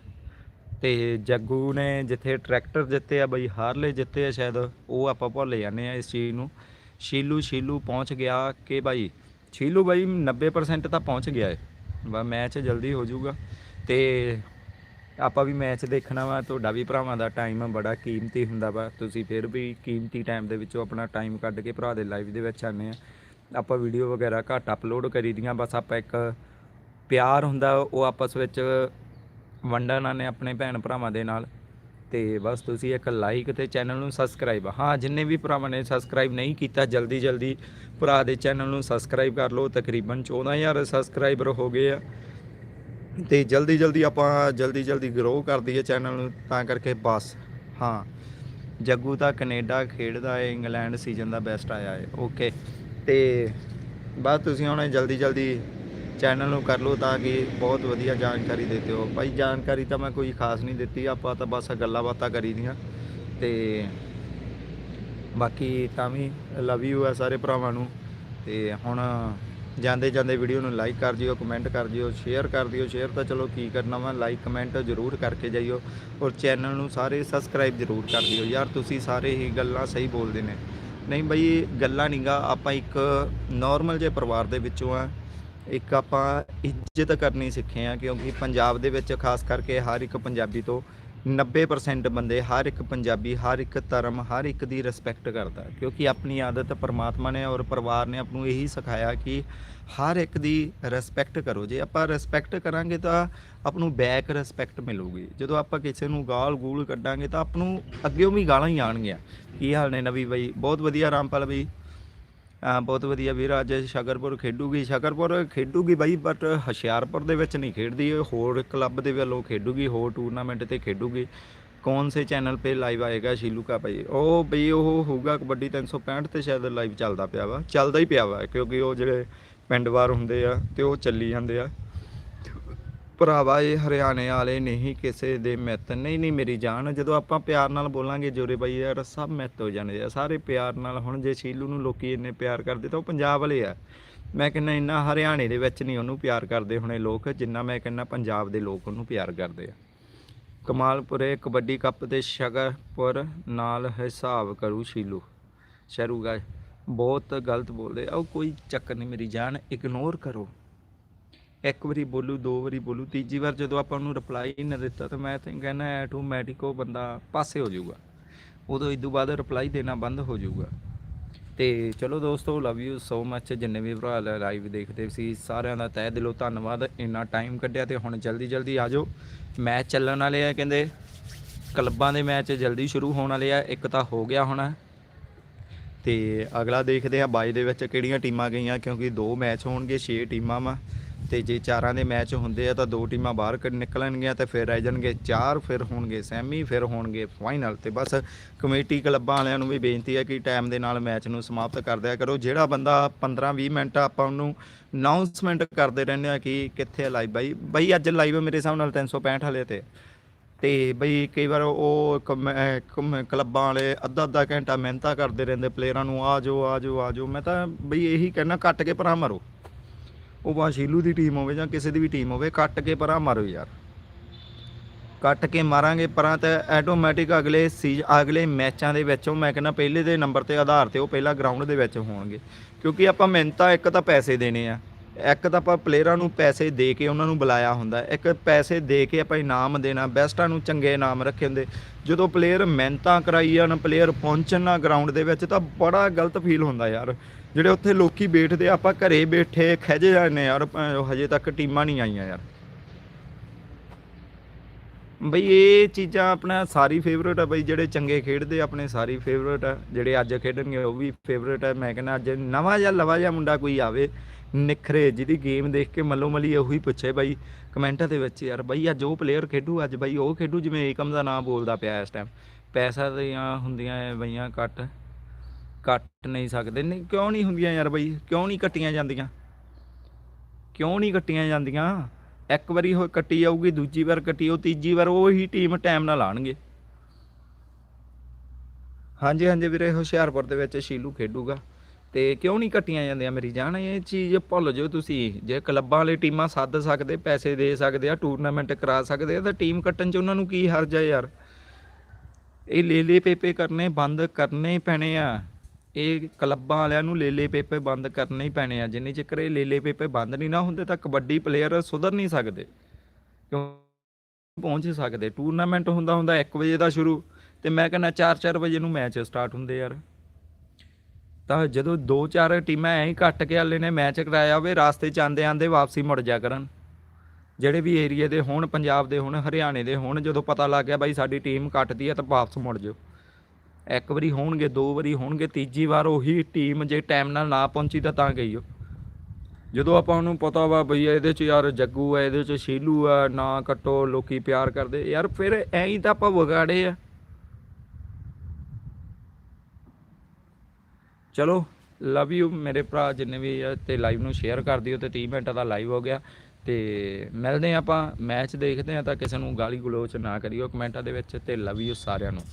ਤੇ ਜੱਗੂ ਨੇ ਜਿੱਥੇ ਟਰੈਕਟਰ ਜਿੱਤੇ ਆ, ਬਈ ਹਾਰਲੇ ਜਿੱਤੇ ਆ ਸ਼ਾਇਦ, ਉਹ ਆਪਾਂ ਭੁੱਲ ਜਾਂਦੇ ਆ ਇਸ ਚੀਜ਼ ਨੂੰ। ਸ਼ੀਲੂ ਸ਼ੀਲੂ ਪਹੁੰਚ ਗਿਆ ਕਿ ਬਾਈ, ਸ਼ੀਲੂ ਬਾਈ 90% ਤਾਂ ਪਹੁੰਚ ਗਿਆ ਹੈ ਵਾ ਮੈਚ ਜਲਦੀ ਹੋ ਜਾਊਗਾ। ਤੇ ਆਪਾਂ ਵੀ ਮੈਚ ਦੇਖਣਾ ਵਾ, ਤੁਹਾਡਾ ਵੀ ਭਰਾਵਾਂ ਦਾ ਟਾਈਮ ਬੜਾ ਕੀਮਤੀ ਹੁੰਦਾ ਵਾ। ਤੁਸੀਂ ਫਿਰ ਵੀ ਕੀਮਤੀ ਟਾਈਮ ਦੇ ਵਿੱਚੋਂ ਆਪਣਾ ਟਾਈਮ ਕੱਢ ਕੇ ਭਰਾ ਦੇ ਲਾਈਵ ਦੇ ਵਿੱਚ ਆਨੇ ਆ। ਆਪਾਂ ਵੀਡੀਓ ਵਗੈਰਾ ਘੱਟ ਅਪਲੋਡ ਕਰੀ ਦੀਆਂ, ਬਸ ਆਪਾਂ ਇੱਕ ਪਿਆਰ ਹੁੰਦਾ, ਉਹ ਆਪਸ ਵਿੱਚ ਵੰਡਣਾ ਨੇ ਆਪਣੇ ਭੈਣ ਭਰਾਵਾਂ ਦੇ ਨਾਲ। ਤੇ ਬਸ ਤੁਸੀਂ ਇੱਕ ਲਾਈਕ ਤੇ ਚੈਨਲ ਨੂੰ ਸਬਸਕ੍ਰਾਈਬ ਹਾਂ, ਜਿੰਨੇ ਵੀ ਭਰਾਵਾਂ ਨੇ ਸਬਸਕ੍ਰਾਈਬ ਨਹੀਂ ਕੀਤਾ, ਜਲਦੀ ਜਲਦੀ ਭਰਾ ਦੇ ਚੈਨਲ ਨੂੰ ਸਬਸਕ੍ਰਾਈਬ ਕਰ ਲਓ। ਤਕਰੀਬਨ 14000 ਸਬਸਕ੍ਰਾਈਬਰ ਹੋ ਗਏ ਆ। ਤੇ ਜਲਦੀ ਜਲਦੀ ਆਪਾਂ ਜਲਦੀ ਜਲਦੀ ਗਰੋ ਕਰਦੀ ਹੈ ਚੈਨਲ ਨੂੰ, ਤਾਂ ਕਰਕੇ ਬਸ। ਹਾਂ, ਜੱਗੂ ਤਾਂ ਕੈਨੇਡਾ ਖੇਡਦਾ ਹੈ ਇੰਗਲੈਂਡ ਸੀਜ਼ਨ ਦਾ ਬੈਸਟ ਆਇਆ ਹੈ ਓਕੇ ਤੇ ਬਸ ਤੁਸੀਂ ਹੁਣ ਜਲਦੀ ਜਲਦੀ ਚੈਨਲ ਨੂੰ ਕਰ ਲਓ ਤਾਂ ਕਿ ਬਹੁਤ ਵਧੀਆ ਜਾਣਕਾਰੀ ਦਿੱਤੇ ਹੋ ਭਾਈ, ਜਾਣਕਾਰੀ ਤਾਂ ਮੈਂ ਕੋਈ ਖਾਸ ਨਹੀਂ ਦਿੱਤੀ, ਆਪਾਂ ਤਾਂ ਬਸ ਗੱਲਾਂ ਬਾਤਾਂ ਕਰੀ ਦੀਆਂ। ਤੇ ਬਾਕੀ ਤਾਂ ਵੀ ਲਵ ਯੂ ਆ ਸਾਰੇ ਭਰਾਵਾਂ ਨੂੰ। ਤੇ ਹੁਣ ਜਾਂਦੇ ਜਾਂਦੇ ਵੀਡੀਓ ਨੂੰ ਲਾਈਕ ਕਰ ਦਿਓ ਕਮੈਂਟ ਕਰ ਦਿਓ ਸ਼ੇਅਰ ਕਰ ਦਿਓ। ਸ਼ੇਅਰ ਤਾਂ ਚਲੋ ਕੀ ਕਰਨਾ ਵਾ ਲਾਈਕ ਕਮੈਂਟ ਜ਼ਰੂਰ ਕਰਕੇ ਜਾਈਓ। ਔਰ ਚੈਨਲ ਨੂੰ ਸਾਰੇ ਸਬਸਕ੍ਰਾਈਬ ਜ਼ਰੂਰ ਕਰ ਦਿਓ। ਯਾਰ, ਤੁਸੀਂ ਸਾਰੇ ਹੀ ਗੱਲਾਂ ਸਹੀ ਬੋਲਦੇ ਨੇ। ਨਹੀਂ ਬਈ, ਗੱਲਾਂ ਨਹੀਂਗਾ ਆਪਾਂ ਇੱਕ ਨਾਰਮਲ ਜਿਹੇ ਪਰਿਵਾਰ ਦੇ ਵਿੱਚੋਂ ਆ। ਇੱਕ ਆਪਾਂ ਇੱਜ਼ਤ ਕਰਨੀ ਸਿੱਖੇ ਆ ਕਿਉਂਕਿ ਪੰਜਾਬ ਦੇ ਵਿੱਚ ਖਾਸ ਕਰਕੇ ਹਰ ਇੱਕ ਪੰਜਾਬੀ ਤੋਂ 90% ਬੰਦੇ ਹਰ ਇੱਕ ਪੰਜਾਬੀ, ਹਰ ਇੱਕ ਧਰਮ, ਹਰ ਇੱਕ ਦੀ ਰਿਸਪੈਕਟ ਕਰਦਾ ਕਿਉਂਕਿ ਆਪਣੀ ਆਦਤ ਪਰਮਾਤਮਾ ਨੇ ਔਰ ਪਰਿਵਾਰ ਨੇ ਆਪ ਨੂੰ ਇਹੀ ਸਿਖਾਇਆ ਕਿ ਹਰ ਇੱਕ ਦੀ ਰਿਸਪੈਕਟ ਕਰੋ। ਜੇ ਆਪਾਂ ਰਿਸਪੈਕਟ ਕਰਾਂਗੇ ਤਾਂ ਆਪ ਨੂੰ ਬੈਕ ਰਿਸਪੈਕਟ ਮਿਲੂਗੀ। ਜਦੋਂ ਆਪਾਂ ਕਿਸੇ ਨੂੰ ਗਾਲ ਗੂਲ ਕੱਢਾਂਗੇ ਤਾਂ ਆਪ ਨੂੰ ਅੱਗੇੋਂ ਵੀ ਗਾਲਾਂ ਹੀ ਆਣਗੀਆਂ ਕੀ ਹਾਲ ਨੇ ਨਵੀ ਬਾਈ? ਬਹੁਤ ਵਧੀਆ, ਰਾਮਪਾਲ ਬਾਈ। ਅਹ ਬਹੁਤ ਵਧੀਆ ਵੀਰ, ਅੱਜ ਸ਼ਕਰਪੁਰ ਖੇਡੂਗੀ। ਸ਼ਕਰਪੁਰ ਖੇਡੂਗੀ ਬਾਈ ਬਟ ਹੁਸ਼ਿਆਰਪੁਰ ਦੇ ਵਿੱਚ ਨਹੀਂ ਖੇਡਦੀ। ਇਹ ਹੋਰ ਕਲੱਬ ਦੇ ਵੱਲੋਂ ਖੇਡੂਗੀ, ਹੋਰ ਟੂਰਨਾਮੈਂਟ ਤੇ ਖੇਡੂਗੀ। ਕੌਣ ਸੇ ਚੈਨਲ ਤੇ ਲਾਈਵ ਆਏਗਾ ਸ਼ੀਲੂ ਕਾ ਭਾਈ? ਉਹ ਬਈ, ਉਹ ਹੋਊਗਾ ਕਬੱਡੀ 365 ਤੇ ਸ਼ਾਇਦ ਲਾਈਵ ਚੱਲਦਾ ਪਿਆ ਵਾ। ਚੱਲਦਾ ਹੀ ਪਿਆ ਵਾ, ਕਿਉਂਕਿ ਉਹ ਜਿਹੜੇ ਪਿੰਡ ਵਾਰ ਹੁੰਦੇ ਆ ਤੇ ਉਹ ਚੱਲੀ ਜਾਂਦੇ ਆ। ਭਰਾਵਾ, ਇਹ ਹਰਿਆਣੇ ਵਾਲੇ ਨਹੀਂ, ਕਿਸੇ ਦੇ ਮਿੱਤ। ਨਹੀਂ ਨਹੀਂ, ਮੇਰੀ ਜਾਨ, ਜਦੋਂ ਆਪਾਂ ਪਿਆਰ ਨਾਲ ਬੋਲਾਂਗੇ, ਜੋਰੇ ਬਾਈ ਯਾਰ, ਸਭ ਮਿੱਤ ਹੋ ਜਾਣਗੇ। ਆ ਸਾਰੇ ਪਿਆਰ ਨਾਲ, ਹੁਣ ਜੇ ਸ਼ੀਲੂ ਨੂੰ ਲੋਕੀ ਇੰਨੇ ਪਿਆਰ ਕਰਦੇ, ਤਾਂ ਉਹ ਪੰਜਾਬ ਵਾਲੇ ਆ। ਮੈਂ ਕਹਿੰਦਾ, ਇੰਨਾ ਹਰਿਆਣੇ ਦੇ ਵਿੱਚ ਨਹੀਂ ਉਹਨੂੰ ਪਿਆਰ ਕਰਦੇ ਹੁਣੇ ਲੋਕ, ਜਿੰਨਾ ਮੈਂ ਕਹਿੰਦਾ ਪੰਜਾਬ ਦੇ ਲੋਕ ਉਹਨੂੰ ਪਿਆਰ ਕਰਦੇ ਆ। ਕਮਾਲਪੁਰੇ ਕਬੱਡੀ ਕੱਪ ਤੇ ਸ਼ਗਰਪੁਰ ਨਾਲ ਹਿਸਾਬ ਕਰੂ ਸ਼ੀਲੂ। ਸ਼ਰੂਗਾ ਬਹੁਤ ਗਲਤ ਬੋਲਦੇ ਆ, ਉਹ ਕੋਈ ਚੱਕਰ ਨਹੀਂ, ਮੇਰੀ ਜਾਨ ਇਗਨੋਰ ਕਰੋ। ਇੱਕ ਵਾਰੀ ਬੋਲੂ, ਦੋ ਵਾਰੀ ਬੋਲੂ, ਤੀਜੀ ਵਾਰ ਜਦੋਂ ਆਪਾਂ ਉਹਨੂੰ ਰਿਪਲਾਈ ਨਾ ਦਿੱਤਾ ਤਾਂ ਮੈਂ ਤਾਂ ਕਹਿੰਦਾ ਆਟੋਮੈਟਿਕ ਉਹ ਬੰਦਾ ਪਾਸੇ ਹੋ ਜਾਊਗਾ। ਉਦੋਂ ਇਦੋਂ ਬਾਅਦ ਰਿਪਲਾਈ ਦੇਣਾ ਬੰਦ ਹੋ ਜਾਊਗਾ। ਤੇ ਚਲੋ ਦੋਸਤੋ ਲਵ ਯੂ ਸੋ ਮੱਚ ਜਿੰਨੇ ਵੀ ਭਰਾ ਲਾਈਵ ਦੇਖਦੇ ਸੀ, ਸਾਰਿਆਂ ਦਾ ਤਹਿ ਦਿਲੋਂ ਧੰਨਵਾਦ, ਇੰਨਾ ਟਾਈਮ ਕੱਢਿਆ ਤੇ ਹੁਣ ਜਲਦੀ ਜਲਦੀ ਆ ਜਾਓ। ਮੈਚ ਚੱਲਣ ਵਾਲੇ ਆ ਕਹਿੰਦੇ, ਕਲੱਬਾਂ ਦੇ ਮੈਚ ਜਲਦੀ ਸ਼ੁਰੂ ਹੋਣ ਵਾਲੇ ਆ, ਇੱਕ ਤਾਂ ਹੋ ਗਿਆ ਹੋਣਾ। ਤੇ ਅਗਲਾ ਦੇਖਦੇ ਆ ਬਾਈ ਦੇ ਵਿੱਚ ਕਿਹੜੀਆਂ ਟੀਮਾਂ ਗਈਆਂ, ਕਿਉਂਕਿ ਦੋ ਮੈਚ ਹੋਣਗੇ 6 ਟੀਮਾਂ ਵਾ। ਤੇ ਜੇ ਚਾਰਾਂ ਦੇ ਮੈਚ ਹੁੰਦੇ ਆ ਤਾਂ ਦੋ ਟੀਮਾਂ ਬਾਹਰ ਕੱਢ ਨਿਕਲਣਗੀਆਂ ਤੇ ਫਿਰ ਰਹਿ ਜਾਣਗੇ ਚਾਰ, ਫਿਰ ਹੋਣਗੇ ਸੈਮੀ, ਫਿਰ ਹੋਣਗੇ ਫਾਈਨਲ। ਤੇ ਬਸ ਕਮੇਟੀ ਕਲੱਬਾਂ ਵਾਲਿਆਂ ਨੂੰ ਵੀ ਬੇਨਤੀ ਹੈ ਕਿ ਟਾਈਮ ਦੇ ਨਾਲ ਮੈਚ ਨੂੰ ਸਮਾਪਤ ਕਰ ਦਿਆ ਕਰੋ। ਜਿਹੜਾ ਬੰਦਾ 15-20 ਮਿੰਟ ਆਪਾਂ ਉਹਨੂੰ ਅਨਾਉਂਸਮੈਂਟ ਕਰਦੇ ਰਹਿੰਦੇ ਆ ਕਿ ਕਿੱਥੇ ਲਾਈਵ ਬਾਈ। ਬਾਈ, ਅੱਜ ਲਾਈਵ ਮੇਰੇ ਹਿਸਾਬ ਨਾਲ 365 ਹਲੇ ਤੇ। ਤੇ ਬਈ, ਕਈ ਵਾਰ ਉਹ ਕਮ- ਅਹ ਕਮ- ਕਲੱਬਾਂ ਵਾਲੇ ਅੱਧਾ ਅੱਧਾ ਘੰਟਾ ਮਿਹਨਤਾਂ ਕਰਦੇ ਰਹਿੰਦੇ, ਪਲੇਅਰਾਂ ਨੂੰ ਆ ਜਾਓ ਆ ਜਾਓ ਆ ਜਾਓ। ਮੈਂ ਤਾਂ ਬਈ ਇਹੀ ਕਹਿਣਾ ਕੱਟ ਕੇ ਭਰਾ ਮਾਰੋ। ਉਹ ਬਾ ਸ਼ੀਲੂ ਦੀ ਟੀਮ ਹੋਵੇ ਜਾਂ ਕਿਸੇ ਦੀ ਵੀ ਟੀਮ ਹੋਵੇ, ਕੱਟ ਕੇ ਪਰਾਂ ਮਾਰੋ ਯਾਰ। ਕੱਟ ਕੇ ਮਾਰਾਂਗੇ ਪਰਾਂ ਤੇ ਆਟੋਮੈਟਿਕ ਅਗਲੇ ਸੀਜ਼ ਅਗਲੇ ਮੈਚਾਂ ਦੇ ਵਿੱਚ ਉਹ ਮੈਂ ਕਹਿੰਦਾ ਪਹਿਲੇ ਦੇ ਨੰਬਰ ਤੇ ਆਧਾਰ ਤੇ ਉਹ ਪਹਿਲਾ ਗਰਾਊਂਡ ਦੇ ਵਿੱਚ ਹੋਣਗੇ। ਕਿਉਂਕਿ ਆਪਾਂ ਮਿਹਨਤਾਂ ਇੱਕ ਤਾਂ ਪੈਸੇ ਦੇਣੇ ਆ, ਇੱਕ ਤਾਂ ਆਪਾਂ ਪਲੇਅਰਾਂ ਨੂੰ ਪੈਸੇ ਦੇ ਕੇ ਉਹਨਾਂ ਨੂੰ ਬੁਲਾਇਆ ਹੁੰਦਾ, ਇੱਕ ਪੈਸੇ ਦੇ ਕੇ ਆਪਾਂ ਇਨਾਮ ਦੇਣਾ ਬੈਸਟਾਂ ਨੂੰ ਚੰਗੇ ਇਨਾਮ ਰੱਖੇ ਹੁੰਦੇ। ਜਦੋਂ ਪਲੇਅਰ ਮਿਹਨਤਾਂ ਕਰਾਈ ਜਾਣ ਪਲੇਅਰ ਪਹੁੰਚਣ ਨਾ ਗਰਾਊਂਡ ਦੇ ਵਿੱਚ ਤਾਂ ਬੜਾ ਗਲਤ ਫੀਲ ਹੁੰਦਾ ਯਾਰ। ਜਿਹੜੇ ਉੱਥੇ ਲੋਕੀ ਬੈਠਦੇ ਆਪਾਂ ਘਰੇ ਬੈਠੇ ਖਿਜੇ ਜਾਂਦੇ ਯਾਰ ਹਜੇ ਤੱਕ ਟੀਮਾਂ ਨਹੀਂ ਆਈਆਂ ਯਾਰ। ਬਈ ਇਹ ਚੀਜ਼ਾਂ ਆਪਣਾ ਸਾਰੀ ਫੇਵਰੇਟ ਆ ਬਈ, ਜਿਹੜੇ ਚੰਗੇ ਖੇਡਦੇ ਆਪਣੇ ਸਾਰੀ ਫੇਵਰੇਟ ਆ। ਜਿਹੜੇ ਅੱਜ ਖੇਡਣਗੇ, ਉਹ ਵੀ ਫੇਵਰੇਟ ਆ। ਮੈਂ ਕਹਿੰਦਾ ਅੱਜ ਨਵਾਂ ਜਾਂ ਲਵਾ ਜਾਂ ਮੁੰਡਾ ਕੋਈ ਆਵੇ, ਨਿਖਰੇ, ਜਿਹਦੀ ਗੇਮ ਦੇਖ ਕੇ ਮੱਲੋ ਮੱਲੀ ਉਹੀ ਪੁੱਛੇ ਬਾਈ ਕਮੈਂਟਾਂ ਦੇ ਵਿੱਚ ਯਾਰ ਬਾਈ, ਅੱਜ ਉਹ ਪਲੇਅਰ ਖੇਡੂ, ਅੱਜ ਬਾਈ ਉਹ ਖੇਡੂ, ਜਿਵੇਂ ਏਕਮ ਦਾ ਨਾਮ ਬੋਲਦਾ ਪਿਆ ਇਸ ਟਾਈਮ ਪੈਸਾ ਦੀਆਂ ਹੁੰਦੀਆਂ ਐ ਬਈਆਂ ਘੱਟ। ਕੱਟ ਨਹੀਂ ਸਕਦੇ। ਨਹੀਂ, ਕਿਉਂ ਨਹੀਂ ਹੁੰਦੀਆਂ ਯਾਰ ਬਾਈ? ਕਿਉਂ ਨਹੀਂ ਕੱਟੀਆਂ ਜਾਂਦੀਆਂ? ਕਿਉਂ ਨਹੀਂ ਕੱਟੀਆਂ ਜਾਂਦੀਆਂ? ਇੱਕ ਵਾਰੀ ਹੋ ਕੱਟੀ ਜਾਊਗੀ ਦੂਜੀ ਵਾਰ ਕੱਟੀ, ਉਹ ਤੀਜੀ ਵਾਰ ਉਹੀ ਟੀਮ ਟਾਈਮ ਨਾਲ ਆਣਗੇ ਹਾਂਜੀ ਹਾਂਜੀ ਵੀਰੇ, ਹੁਸ਼ਿਆਰਪੁਰ ਦੇ ਵਿੱਚ ਸ਼ੀਲੂ ਖੇਡੂਗਾ। ਤੇ ਕਿਉਂ ਨਹੀਂ ਕੱਟੀਆਂ ਜਾਂਦੀਆਂ ਮੇਰੀ ਜਾਨ? ਇਹ ਚੀਜ਼ ਭੁੱਲ ਜਾਓ ਤੁਸੀਂ। ਜੇ ਕਲੱਬਾਂ ਵਾਲੇ ਟੀਮਾਂ ਸੱਦ ਸਕਦੇ, ਪੈਸੇ ਦੇ ਸਕਦੇ ਆ ਟੂਰਨਾਮੈਂਟ ਕਰਾ ਸਕਦੇ ਆ, ਤਾਂ ਟੀਮ ਕੱਟਣ 'ਚ ਉਹਨਾਂ ਨੂੰ ਕੀ ਹਰਜ ਆ ਯਾਰ? ਇਹ ਲੇਲੇ ਪੇਪੇ ਕਰਨੇ, ਬੰਦ ਕਰਨੇ ਪੈਣੇ ਆ। ਇਹ ਕਲੱਬਾਂ ਵਾਲਿਆਂ ਨੂੰ ਲੇਲੇ ਪੇਪੇ ਬੰਦ ਕਰਨੇ ਹੀ ਪੈਣੇ ਆ। ਜਿੰਨੀ ਚਿਰ ਇਹ ਲੇਲੇ ਪੇਪੇ ਬੰਦ ਨਹੀਂ ਨਾ ਹੁੰਦੇ ਤਾਂ ਕਬੱਡੀ ਪਲੇਅਰ ਸੁਧਰ ਨਹੀਂ ਸਕਦੇ। ਕਿਉਂ? ਪਹੁੰਚ ਸਕਦੇ। ਟੂਰਨਾਮੈਂਟ ਹੁੰਦਾ ਹੁੰਦਾ 1 ਵਜੇ ਦਾ ਸ਼ੁਰੂ ਤੇ ਮੈਂ ਕਹਿੰਦਾ 4-4 ਵਜੇ ਨੂੰ ਮੈਚ ਸਟਾਰਟ ਹੁੰਦੇ ਯਾਰ। ਤਾਂ ਜਦੋਂ 2-4 ਟੀਮਾਂ ਐਂ ਹੀ ਕੱਟ ਕੇ ਹਲੇ ਨੇ ਮੈਚ ਕਰਾਇਆ ਹੋਵੇ, ਰਾਸਤੇ ਚ ਆਂਦੇ ਆਂਦੇ ਵਾਪਸੀ ਮੁੜ ਜਾ ਕਰਨ। ਜਿਹੜੇ ਵੀ ਏਰੀਏ ਦੇ ਹੋਣ, ਪੰਜਾਬ ਦੇ ਹੋਣ, ਹਰਿਆਣੇ ਦੇ ਹੋਣ, ਜਦੋਂ ਪਤਾ ਲੱਗ ਗਿਆ ਬਾਈ ਸਾਡੀ ਟੀਮ ਕੱਟਦੀ ਹੈ ਤਾਂ ਵਾਪਸ ਮੁੜ ਜਾਓ। ਇੱਕ ਵਾਰੀ ਹੋਣਗੇ, ਦੋ ਵਾਰੀ ਹੋਣਗੇ, ਤੀਜੀ ਵਾਰ ਉਹੀ ਟੀਮ ਜੇ ਟਾਈਮ ਨਾਲ ਨਾ ਪਹੁੰਚੀ ਤਾਂ ਤਾਂ ਗਈਓ ਜਦੋਂ ਆਪਾਂ ਨੂੰ ਪਤਾ ਵਾ ਬਈ ਇਹਦੇ ਚ ਯਾਰ ਜੱਗੂ ਆ, ਇਹਦੇ ਚ ਸ਼ੀਲੂ ਆ, ਨਾ ਕੱਟੋ, ਲੋਕੀ ਪਿਆਰ ਕਰਦੇ, ਯਾਰ ਫਿਰ ਐਂ ਹੀ ਤਾਂ ਆਪਾਂ ਵਿਗਾੜੇ ਆ। ਚਲੋ ਲਵ ਯੂ ਮੇਰੇ ਭਰਾ, ਜਿੰਨੇ ਵੀ ਆ ਤੇ ਲਾਈਵ ਨੂੰ ਸ਼ੇਅਰ ਕਰ ਦਿਓ ਤੇ 30 ਮਿੰਟਾਂ ਦਾ ਲਾਈਵ ਹੋ ਗਿਆ। ਤੇ ਮਿਲਦੇ ਹਾਂ ਆਪਾਂ ਮੈਚ ਦੇਖਦੇ ਆ ਤਾਂ ਕਿਸੇ ਨੂੰ ਗਾਲੀ ਗਲੋਚ ਨਾ ਕਰਿਓ ਕਮੈਂਟਾਂ ਦੇ ਵਿੱਚ ਤੇ ਲਵ ਯੂ ਸਾਰਿਆਂ ਨੂੰ।